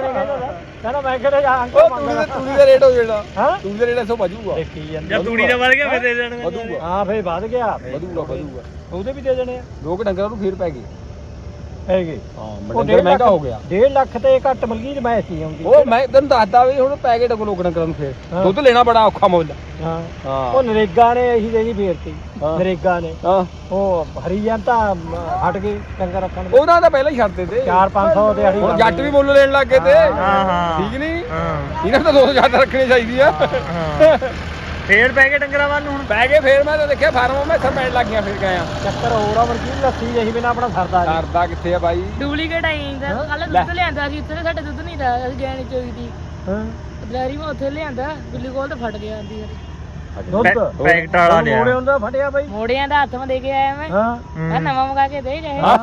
[SPEAKER 6] ਕਹਿੰਦਾ ਮੈਂ ਕਿਹੜਾ ਜਾਂ
[SPEAKER 3] ਉਹ ਤੂੜੀ ਦਾ ਤੂੜੀ ਦਾ ਰੇਟ ਹੋ ਜਾਣਾ
[SPEAKER 6] ਹਾਂ?
[SPEAKER 3] ਤੂੜੀ ਦਾ ਰੇਟ ਇਸੋ ਵਜੂਗਾ
[SPEAKER 6] ਦੇਖੀ ਜਾਂਦਾ
[SPEAKER 2] ਜਦ ਤੂੜੀ ਦਾ ਵੱਧ ਗਿਆ ਫਿਰ ਦੇ ਦੇਣਗੇ।
[SPEAKER 3] ਵਧੂਗਾ।
[SPEAKER 6] ਹਾਂ ਫੇਰ ਵੱਧ ਗਿਆ।
[SPEAKER 3] ਵਧੂਗਾ ਵਧੂਗਾ।
[SPEAKER 6] ਉਹਦੇ ਵੀ ਦੇ ਦੇਣੇ ਆ।
[SPEAKER 3] ਦੋ ਕੁ ਡੰਗਰਾਂ ਨੂੰ ਫੇਰ ਪੈ ਗਏ।
[SPEAKER 6] ਹੈਗੇ।
[SPEAKER 3] ਹਾਂ
[SPEAKER 6] ਉਹ
[SPEAKER 3] ਡੰਗਰ ਮਹਿੰਗਾ ਹੋ ਗਿਆ।
[SPEAKER 6] 1.5 ਲੱਖ ਤੇ ਘੱਟ ਮਲਗੀ ਮੈਂ ਸੀ ਆਉਂਦੀ।
[SPEAKER 3] ਉਹ ਮੈਂ ਤੈਨੂੰ ਦੱਸਦਾ ਵੀ ਹੁਣ ਪੈ ਗਏ ਡੰਗਰ ਲੋਕ ਡੰਗਰਾਂ ਨੂੰ ਫੇਰ।
[SPEAKER 6] ਹਾਂ।
[SPEAKER 3] ਦੁੱਧ ਲੈਣਾ ਬੜਾ ਔਖਾ ਮੁੱਲ।
[SPEAKER 6] ਹਾਂ।
[SPEAKER 3] ਹਾਂ।
[SPEAKER 6] ਉਹ ਨਰੇਗਾ ਨੇ ਇਹੀ ਦੇਣੀ ਫੇਰਤੀ।
[SPEAKER 3] ਹਾਂ।
[SPEAKER 6] ਨਰੇਗਾ ਨੇ।
[SPEAKER 3] ਹਾਂ।
[SPEAKER 6] ਉਹ ਹਰੀਆਂ ਤਾਂ ਅਮ, ਹਟ ਗਏ ਡੰਗਰ ਰੱਖਣ ਦੇ
[SPEAKER 3] ਉਹਨਾਂ ਦਾ ਪਹਿਲਾਂ ਹੀ ਛੱਡਦੇ ਤੇ
[SPEAKER 6] 4-500 ਦਿਹਾੜੀ
[SPEAKER 3] ਹੁਣ ਜੱਟ ਵੀ ਮੁੱਲ ਲੈਣ ਲੱਗ ਗਏ ਤੇ।
[SPEAKER 2] ਹਾਂ ਹਾਂ।
[SPEAKER 3] ਠੀਕ ਨਹੀਂ
[SPEAKER 2] ਹਾਂ।
[SPEAKER 3] ਇਹਨਾਂ ਨੂੰ ਤਾਂ 2000 ਰੱਖਣੀ ਚਾਹੀਦੀ ਆ।
[SPEAKER 2] ਹਾਂ। ਫੇਰ ਪੈ ਗਏ ਡੰਗਰਾਂ ਵੱਲ ਨੂੰ ਹੁਣ
[SPEAKER 3] ਗਏ ਫੇਰ ਮੈਂ ਤਾਂ ਦੇਖਿਆ ਫਾਰਮ ਮੈਂ ਇੱਥੇ ਪੈਣ ਲੱਗ ਗਿਆ ਫਿਰ ਗਏ ਆ।
[SPEAKER 6] ਚੱਕਰ ਹੋਰ ਆ ਵਰਗੀ ਲੱਸੀ ਜਹੀ ਬਿਨਾ ਆਪਣਾ ਸਰਦਾ ਨਹੀਂ।
[SPEAKER 3] ਕਰਦਾ ਕਿੱਥੇ ਆ ਬਾਈ?
[SPEAKER 5] ਡੁਪਲੀਕੇਟ ਆਈ ਜਾਂਦਾ ਕੱਲ। ਦੁੱਧ ਲਿਆਂਦਾ ਸੀ ਉੱਥੇ ਤੇ ਸਾਡੇ ਦੁੱਧ ਨਹੀਂ ਦਾ ਅਸੀਂ ਗਏ ਨਹੀਂ ਚੋਈ ਦੀ।
[SPEAKER 6] ਹਾਂ।
[SPEAKER 5] ਡੈਰੀ ਮੈਂ ਉੱਥੇ ਲਿਆਂਦਾ ਬਿੱਲੀ ਕੋਲ ਤਾਂ ਫਟ ਗਿਆ ਆਂਦੀ
[SPEAKER 6] ਦੁੱਧ।
[SPEAKER 2] ਪੈ- ਪੈਕਟ ਵਾਲਾ ਲਿਆ।
[SPEAKER 6] ਮੋੜੇ ਹੁੰਦਾ ਫਟਿਆ ਬਾਈ।
[SPEAKER 5] ਮੋੜਿਆਂ ਦਾ ਹੱਥ ਮੈਂ ਦੇ ਕੇ ਆਇਆ ਮੈਂ।
[SPEAKER 6] ਹਾਂ।
[SPEAKER 5] ਮੈਂ ਨਵਾਂ ਮੰਗਾ ਕੇ ਦੇ ਗਏ
[SPEAKER 3] ਆ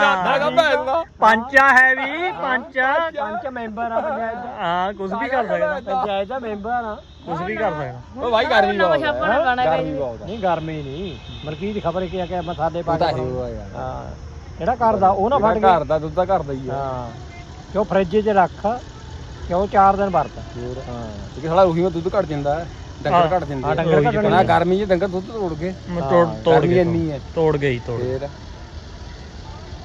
[SPEAKER 3] ਜਾਂਦਾ ਗਾ ਭੈਣ ਦਾ।
[SPEAKER 2] ਪੰਚਾ ਹੈ ਵੀ ਪੰਚਾ।
[SPEAKER 6] ਪੰਚ ਮੈਂਬਰ ਆ ਪੰਚਾਇਤ ਦਾ।
[SPEAKER 2] ਹਾਂ ਕੁਝ ਵੀ ਕਰ ਸਕਦਾ।
[SPEAKER 6] ਪੰਚਾਇਤ ਦਾ ਮੈਂਬਰ ਆ।
[SPEAKER 2] ਕੁਝ ਵੀ ਕਰ ਸਕਦਾ।
[SPEAKER 3] ਉਹ ਭਾਈ ਗਰਮੀ
[SPEAKER 5] ਨਵਾਂ
[SPEAKER 3] ਬਹੁਤ
[SPEAKER 5] ਛਾਪਾ ਨਾ
[SPEAKER 3] ਹੈ?
[SPEAKER 5] ਗਾਣਾ
[SPEAKER 3] ਗਰਮੀ ਬਹੁਤ ਹੈ
[SPEAKER 6] ਨਹੀਂ ਗਰਮੀ ਨਹੀਂ। ਮਲਕੀਤ ਖਬਰ ਕੀ ਆ ਕਿ ਪਾ
[SPEAKER 3] ਹੈ
[SPEAKER 6] ਜਿਹੜਾ ਕਰਦਾ ਉਹ ਨਾ ਫਟ
[SPEAKER 3] ਜਿਹੜਾ
[SPEAKER 6] ਗਿਆ
[SPEAKER 3] ਘਰ ਦਾ ਦੁੱਧ ਘਰ ਦਾ ਹੀ ਆ।
[SPEAKER 6] ਹਾਂ। ਕਿਉਂ ਫ੍ਰਿਜ 'ਚ ਰੱਖ ਕਿਉਂ 4 ਦਿਨ ਵਰਤ। ਹਾਂ।
[SPEAKER 3] ਕਿ ਸਾਲਾ ਉਹੀ ਮੈਂ ਦੁੱਧ ਘਟ ਜਾਂਦਾ ਹੈ ਡੰਗਰ ਘਟ ਜਾਂਦੇ
[SPEAKER 6] ਹਾਂ, ਡੰਗਰ ਘੱਟਣੇ
[SPEAKER 3] ਨਾ ਗਰਮੀ 'ਚ ਡੰਗਰ ਦੁੱਧ ਤੋੜ ਕੇ।
[SPEAKER 2] ਤੋੜ ਤੋੜ ਗਈ
[SPEAKER 3] ਇੰਨੀ ਹੈ।
[SPEAKER 2] ਤੋੜ ਗਈ ਤੋੜ
[SPEAKER 3] ਫੇਰ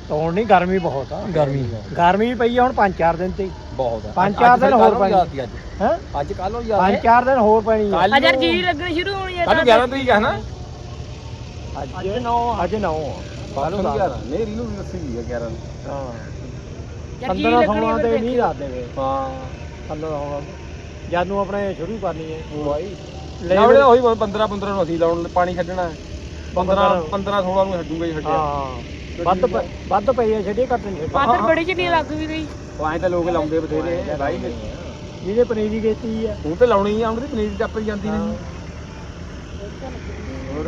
[SPEAKER 6] ਤੋੜ ਨਹੀਂ ਗਰਮੀ ਬਹੁਤ ਆ।
[SPEAKER 2] ਗਰਮੀ।
[SPEAKER 6] ਗਰਮੀ ਪਈ ਆ ਹੁਣ 5-4 ਦਿਨ ਤੇ।
[SPEAKER 3] ਬਹੁਤ
[SPEAKER 6] ਪੰਜ ਚਾਰ ਦਿਨ ਹੋਰ
[SPEAKER 3] ਪਾਣੀ। ਅੱਜ।
[SPEAKER 6] ਹੈ?
[SPEAKER 3] ਅੱਜ ਕੱਲ ਹੋ ਜਾਂਦੀ
[SPEAKER 6] 5-4 ਦਿਨ ਹੋਰ ਪੈਣੀ ਆ।
[SPEAKER 3] ਕੱਲ
[SPEAKER 5] ਅਜਰ ਜੀਰੀ ਲੱਗਣੀ ਸ਼ੁਰੂ ਹੋਣੀ ਹੈ
[SPEAKER 3] ਕੱਲ 11 ਤਰੀਕ ਹੈ ਨਾ
[SPEAKER 6] ਅੱਜ 9 ਅੱਜ 9
[SPEAKER 3] ਕੱਲ 11 ਨਹੀਂ ਰੀਨੂ ਵੀ ਦੱਸੀ ਹੈ 11 ਨੂੰ।
[SPEAKER 6] ਹਾਂ।
[SPEAKER 5] ਯਾਰ ਜੀਰੀ
[SPEAKER 6] 15
[SPEAKER 5] ਲੱਗਣੀ
[SPEAKER 6] ਸੋਲਾਂ ਤੇ ਨਹੀਂ ਰਾਤ ਦੇ
[SPEAKER 3] ਹਾਂ।
[SPEAKER 6] 15 ਹੋਣਾ ਜਦ ਨੂੰ ਆਪਣੇ ਸ਼ੁਰੂ ਕਰਨੀ ਹੈ।
[SPEAKER 3] ਉਹ ਭਾਈ
[SPEAKER 6] ਲੈ
[SPEAKER 3] ਲਾਉਣੇ ਉਹੀ 15 15 ਨੂੰ ਅਸੀਂ ਲਾਉਣ ਪਾਣੀ ਛੱਡਣਾ ਹੈ। 15
[SPEAKER 6] 15
[SPEAKER 3] 15 16 ਨੂੰ ਛੱਡੂਗਾ ਹੀ ਛੱਡਿਆ।
[SPEAKER 6] ਹਾਂ। ਵੱਧ ਪ- ਵੱਧ ਪਈ ਹੈ ਛੱਡੀ ਘੱਟ ਨਹੀਂ ਛੱਡੀ
[SPEAKER 5] ਪਾਤਰ ਬੜੀ ਜਿਹੀ ਲੱਗ ਵੀ ਗਈ
[SPEAKER 3] ਉਹ ਐਂ ਤਾਂ ਲੋਕ ਲਾਉਂਦੇ ਬਥੇਰੇ ਭਾਈ
[SPEAKER 6] ਜਿਹਦੇ ਪਨੀਰੀ ਦੇਤੀ ਆ
[SPEAKER 3] ਹੁਣ ਤੇ ਲਾਉਣੀ ਆ ਉਹਦੀ ਪਨੀਰ ਟੱਪ ਜਾਂਦੀ ਨਹੀਂ। ਹੋਰ?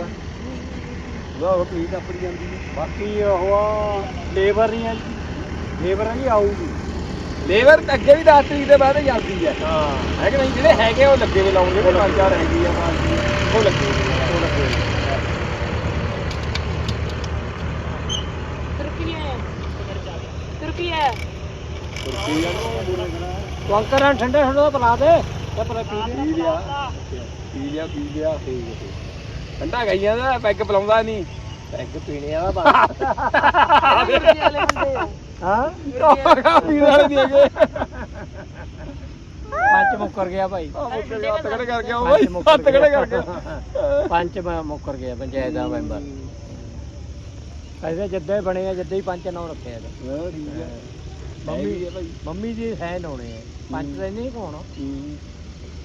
[SPEAKER 3] ਉਹ ਪਨੀਰ ਟੱਪ ਜਾਂਦੀ
[SPEAKER 6] ਬਾਕੀ ਉਹ ਲੇਬਰ ਨਹੀਂ ਹੈ ਲੇਬਰ ਨਹੀਂ ਆਊਗੀ।
[SPEAKER 3] ਲੇਬਰ ਅੱਗੇ ਵੀ 10 ਤਰੀਕ ਦੇ ਬਾਅਦ ਜਾਂਦੀ ਹੈ।
[SPEAKER 6] ਹਾਂ।
[SPEAKER 3] ਹੈ ਕਿ ਨਹੀਂ? ਜਿਹੜੇ ਹੈਗੇ ਉਹ ਲੱਗੇ ਵੇ ਲਾਉਣਗੇ ਉਹ ਪੰਜ ਚਾਰ ਹੈਗੀ ਆ ਪੰਜ ਉਹ ਲੱਗੇ ਉਹ ਲੱਗੇ ਹੋਏ।
[SPEAKER 5] ਤੁਰਕੀ ਹੈ। ਤੁਰਕੀ ਹੈ।
[SPEAKER 6] ਤੂੰ ਅੰਕਲ ਨਾਲ ਠੰਡੇ ਠੰਡੇ ਪਿਲਾ ਦੇ। ਤੇ ਪਲਾ ਪੀ
[SPEAKER 3] ਲਿਆ ਪੀ। ਲਿਆ ਪੀ ਲਿਆ ਠੀਕ ਹੈ। ਠੰਡਾ ਗਈਆਂ ਦਾ ਪੈਗ ਪਲਾਉਂਦਾ ਨਹੀਂ।
[SPEAKER 6] ਪੈਗ ਪੀਣੇ ਵਾਲਾ <laughs>
[SPEAKER 5] ਬੰਦੇ। ਆ
[SPEAKER 6] ਹਾਂ?
[SPEAKER 3] ਪੀਣ ਵਾਲੇ ਨਹੀਂ ਹੈਗੇ
[SPEAKER 6] ਪੰਜ ਮੁੱਕਰ ਗਿਆ ਭਾਈ
[SPEAKER 3] ਹੱਥ ਖੜੇ ਕਰ ਗਿਆ ਉਹ ਬਾਈ ਹੱਥ ਖੜੇ ਕਰ ਗਿਆ।
[SPEAKER 6] ਪੰਜ ਮੈਂ ਮੁੱਕਰ ਗਿਆ ਪੰਚਾਇਤ ਦਾ ਮੈਂਬਰ। ਕਹਿੰਦੇ ਜਿੱਦਾਂ ਹੀ ਬਣੇ ਆ ਜਿੱਦਾਂ ਹੀ ਪੰਜ ਨਾਂ ਰੱਖਿਆ ਇਹਦਾ
[SPEAKER 3] ਹਾਂ, ਠੀਕ ਹੈ
[SPEAKER 6] ਮੰਮੀ ਮੰਮੀ ਜੀ ਹੈ ਲਾਉਣੇ ਆ। ਪੰਜ ਰਹਿੰਦੇ ਨਹੀਂ ਕੋਣ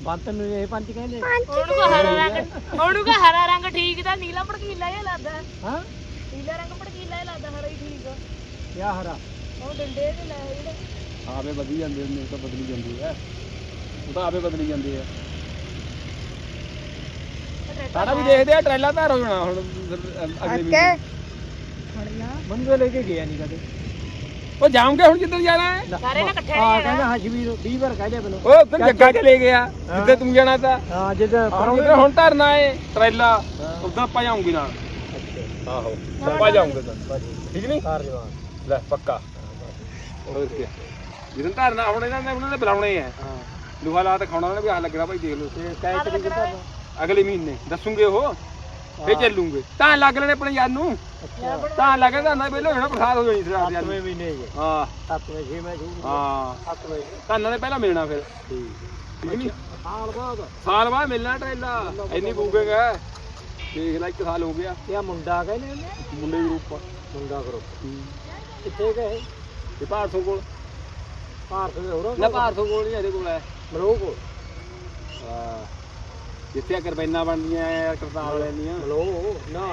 [SPEAKER 6] ਬੰਤ ਨੂੰ ਇਹ ਪੰਜ ਕਹਿੰਦੇ
[SPEAKER 5] ਉਹਨੂੰ ਕੋ ਹਰਾ ਰੰਗ ਉਹਨੂੰ ਕੋ ਹਰਾ ਰੰਗ ਠੀਕ ਦਾ ਨੀਲਾ ਭੜਕੀਲਾ ਜਿਹਾ ਲੱਗਦਾ।
[SPEAKER 6] ਹਾਂ?
[SPEAKER 5] ਨੀਲਾ ਰੰਗ ਭੜਕੀਲਾ ਜਿਹਾ ਲੱਗਦਾ ਹਰਾ ਹੀ ਠੀਕ ਆ।
[SPEAKER 6] ਕਿਆ ਹਰਾ?
[SPEAKER 5] ਉਹ ਡੰਡੇ ਤੇ ਲੈ ਜਿਹੜੇ
[SPEAKER 3] ਆਪੇ ਬਦਲੀ ਜਾਂਦੇ ਨੇ ਉਹ ਤਾਂ ਬਦਲੀ ਜਾਂਦੀ ਹੈ। ਉਹ ਤਾਂ ਆਪੇ ਬਦਲੀ ਜਾਂਦੇ ਆ। ਸਾਡਾ ਵੀ ਦੇਖਦੇ ਆ ਟ੍ਰੇਲਾ ਧਾਰ ਹੋ ਜਾਣਾ ਹੁਣ ਅਗਲੇ
[SPEAKER 6] ਮੰਮੀ ਤੋਂ ਲੈ ਕੇ ਗਿਆ ਨਹੀਂ ਕਦੇ।
[SPEAKER 3] ਉਹ ਜਾਉਂਗੇ ਹੁਣ ਜਿੱਧਰ ਜਾਣਾ ਹੈ?
[SPEAKER 5] ਸਾਰੇ ਨੇ ਇਕੱਠੇ
[SPEAKER 6] ਹਾਂ
[SPEAKER 5] ਨਹੀਂ
[SPEAKER 6] ਕਹਿੰਦਾ ਹਸ਼ਵੀਰ 20 ਵਾਰ ਕਹਿੰਦੇ ਮੈਨੂੰ।
[SPEAKER 3] ਉਹ ਉੱਧਰ ਜੱਗਾ ਚ ਲੈ ਗਿਆ ਜਿੱਥੇ ਤੂੰ ਜਾਣਾ ਤਾਂ।
[SPEAKER 6] ਹਾਂ ਜਿੱਦ
[SPEAKER 3] ਜਿੱਧਰ ਹੁਣ ਧਰਨਾ ਏ ਟ੍ਰੇਲਾ ਉਧਰ ਆਪਾਂ ਜਾਉਂਗੇ ਨਾਲ। ਆਹੋ ਆਪਾਂ ਜਾਉਂਗੇ ਤਾਂ ਠੀਕ ਨਹੀਂ
[SPEAKER 6] ਕਾਰ ਜਵਾਨ
[SPEAKER 3] ਲੈ ਪੱਕਾ। ਹੋਰ ਕੀ? ਜਿੱਦਣ ਧਰਨਾ ਹੁਣ ਇਹਨਾਂ ਨੇ ਉਹਨਾਂ ਨੇ ਬੁਲਾਉਣੇ ਆ।
[SPEAKER 6] ਹਾਂ।
[SPEAKER 3] ਲੂਹਾ ਲਾ ਤੇ ਖਾਣਾ ਉਹਨੇ ਵੀ ਆਹ ਲੱਗਣਾ ਭਾਈ ਦੇਖ ਲਓ।
[SPEAKER 6] ਤੇ ਤਰੀਕ
[SPEAKER 3] ਅਗਲੇ ਮਹੀਨੇ ਦੱਸੂਗੇ ਉਹ? ਫੇਰ ਚੱਲੂਗੇ। ਤਾਂ ਲੱਗ ਲੈਣੇ ਆਪਣੇ ਯਾਰ ਨੂੰ। ਤਾਂ ਲੱਗੇ ਤਾਂ ਨਾ ਪਹਿਲਾਂ ਹੋਣਾ ਪ੍ਰਸਾਦ ਹੋ ਜਾਣੀ ਸਰਾਰ ਯਾਰ
[SPEAKER 6] ਸੱਤਵੇਂ ਮਹੀਨੇ ਜੇ।
[SPEAKER 3] ਹਾਂ।
[SPEAKER 6] ਸੱਤਵੇਂ ਛੇਵੇਂ ਛੂ
[SPEAKER 3] ਹਾਂ।
[SPEAKER 6] ਸੱਤਵੇਂ।
[SPEAKER 3] ਧਾਨਾਂ ਨੇ ਪਹਿਲਾਂ ਮਿਲਣਾ ਫਿਰ। ਠੀਕ। ਨਹੀਂ
[SPEAKER 6] ਸਾਲ ਬਾਅਦ।
[SPEAKER 3] ਸਾਲ ਬਾਅਦ ਮਿਲਣਾ ਟ੍ਰੇਲਾ। ਇੰਨੀ ਬੂਗੇਗਾ ਦੇਖ ਲੈ ਇੱਕ ਸਾਲ ਹੋ ਗਿਆ।
[SPEAKER 6] ਇਹ ਆ ਮੁੰਡਾ ਕਹਿੰਦੇ ਹੁੰਦੇ
[SPEAKER 3] ਮੁੰਡੇ ਦੀ ਰੂਪ
[SPEAKER 6] ਮੁੰਡਾ ਗਰੁੱਪ। ਕਿੱਥੇ ਗਏ?
[SPEAKER 3] ਤੇ ਭਾਰਤੋਂ ਕੋਲ।
[SPEAKER 6] ਭਾਰਤ ਦੇ ਹੋਰ
[SPEAKER 3] ਨਾ ਭਾਰਤੋਂ ਕੋਲ ਨਹੀਂ ਇਹਦੇ ਕੋਲ ਹੈ।
[SPEAKER 6] ਮਲੋਹ ਕੋ
[SPEAKER 3] ਹਾਂ। ਜਿੱਥੇ ਕਰਬੈਨਾ ਬਣਦੀਆਂ ਐ ਕਰਤਾਰ ਲੈਂਦੀਆਂ
[SPEAKER 6] ਮਲੋਹ ਨਾ।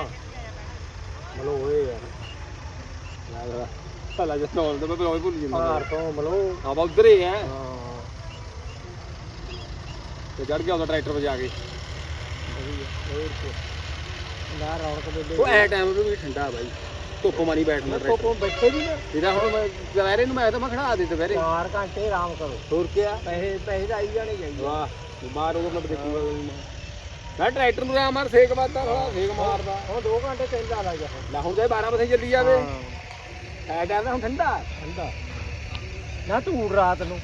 [SPEAKER 6] ਮਲੋਹ ਇਹ ਆ।
[SPEAKER 3] ਭਲਾ ਜਿਹਾ ਨੌਲ ਦਾ ਮੈਂ ਭੁੱਲ ਜਾਂਦਾ।
[SPEAKER 6] ਭਾਰਤੋਂ ਮਲੋਹ
[SPEAKER 3] ਹਾਂ ਬਾ ਉਧਰ ਹੀ ਹੈ। ਤੇ ਚੜ ਗਿਆ ਉਹਦਾ ਟਰੈਕਟਰ 'ਤੇ ਜਾ ਕੇ।
[SPEAKER 6] ਨਾ ਰੌਣਕ
[SPEAKER 3] ਉਹ ਐ ਟਾਈਮ ਵੀ ਠੰਡਾ ਬਾਈ। ਧੁੱਪ ਮਾਰੀ ਬੈਠਣਾ ਟਰੈਕਟਰ
[SPEAKER 6] ਕੋਪੋਂ ਬੈਠੇ ਵੀ ਨਾ।
[SPEAKER 3] ਇਹਦਾ ਹੁਣ ਮੈਂ ਦੁਪਹਿਰੇ ਨੂੰ ਮੈਂ ਤਾਂ ਮੈਂ ਖੜਾ ਦੇ ਦੁਪਹਿਰੇ।
[SPEAKER 6] 4 ਘੰਟੇ ਆਰਾਮ ਕਰੋ।
[SPEAKER 3] ਹੋਰ ਕੀ ਆ?
[SPEAKER 6] ਪੈਸੇ ਪੈਸੇ ਤਾਂ ਆਈ ਜਾਣੇ ਚਾਹੀਦੇ।
[SPEAKER 3] ਵਾਹ ਬਿਮਾਰ ਹੋ ਗਿਆ ਮੈਂ ਦੇਖੂਗਾ ਮੈਂ ਟਰੈਕਟਰ ਨੂੰ ਆ ਮਾਰ ਸੇਕ ਮਾਰਦਾ ਥੋੜਾ ਸੇਕ ਮਾਰਦਾ।
[SPEAKER 6] ਹੁਣ 2 ਘੰਟੇ ਚੱਲਦਾ ਲੱਗ ਗਿਆ
[SPEAKER 3] ਲੈ ਹੁਣ ਜੇ 12 ਵਜੇ ਚੱਲੀ ਜਾਵੇ। ਐ ਟਾਈਮ ਹੁਣ ਠੰਡਾ।
[SPEAKER 6] ਠੰਡਾ। ਨਾ ਤੂੰ ਰਾਤ ਨੂੰ।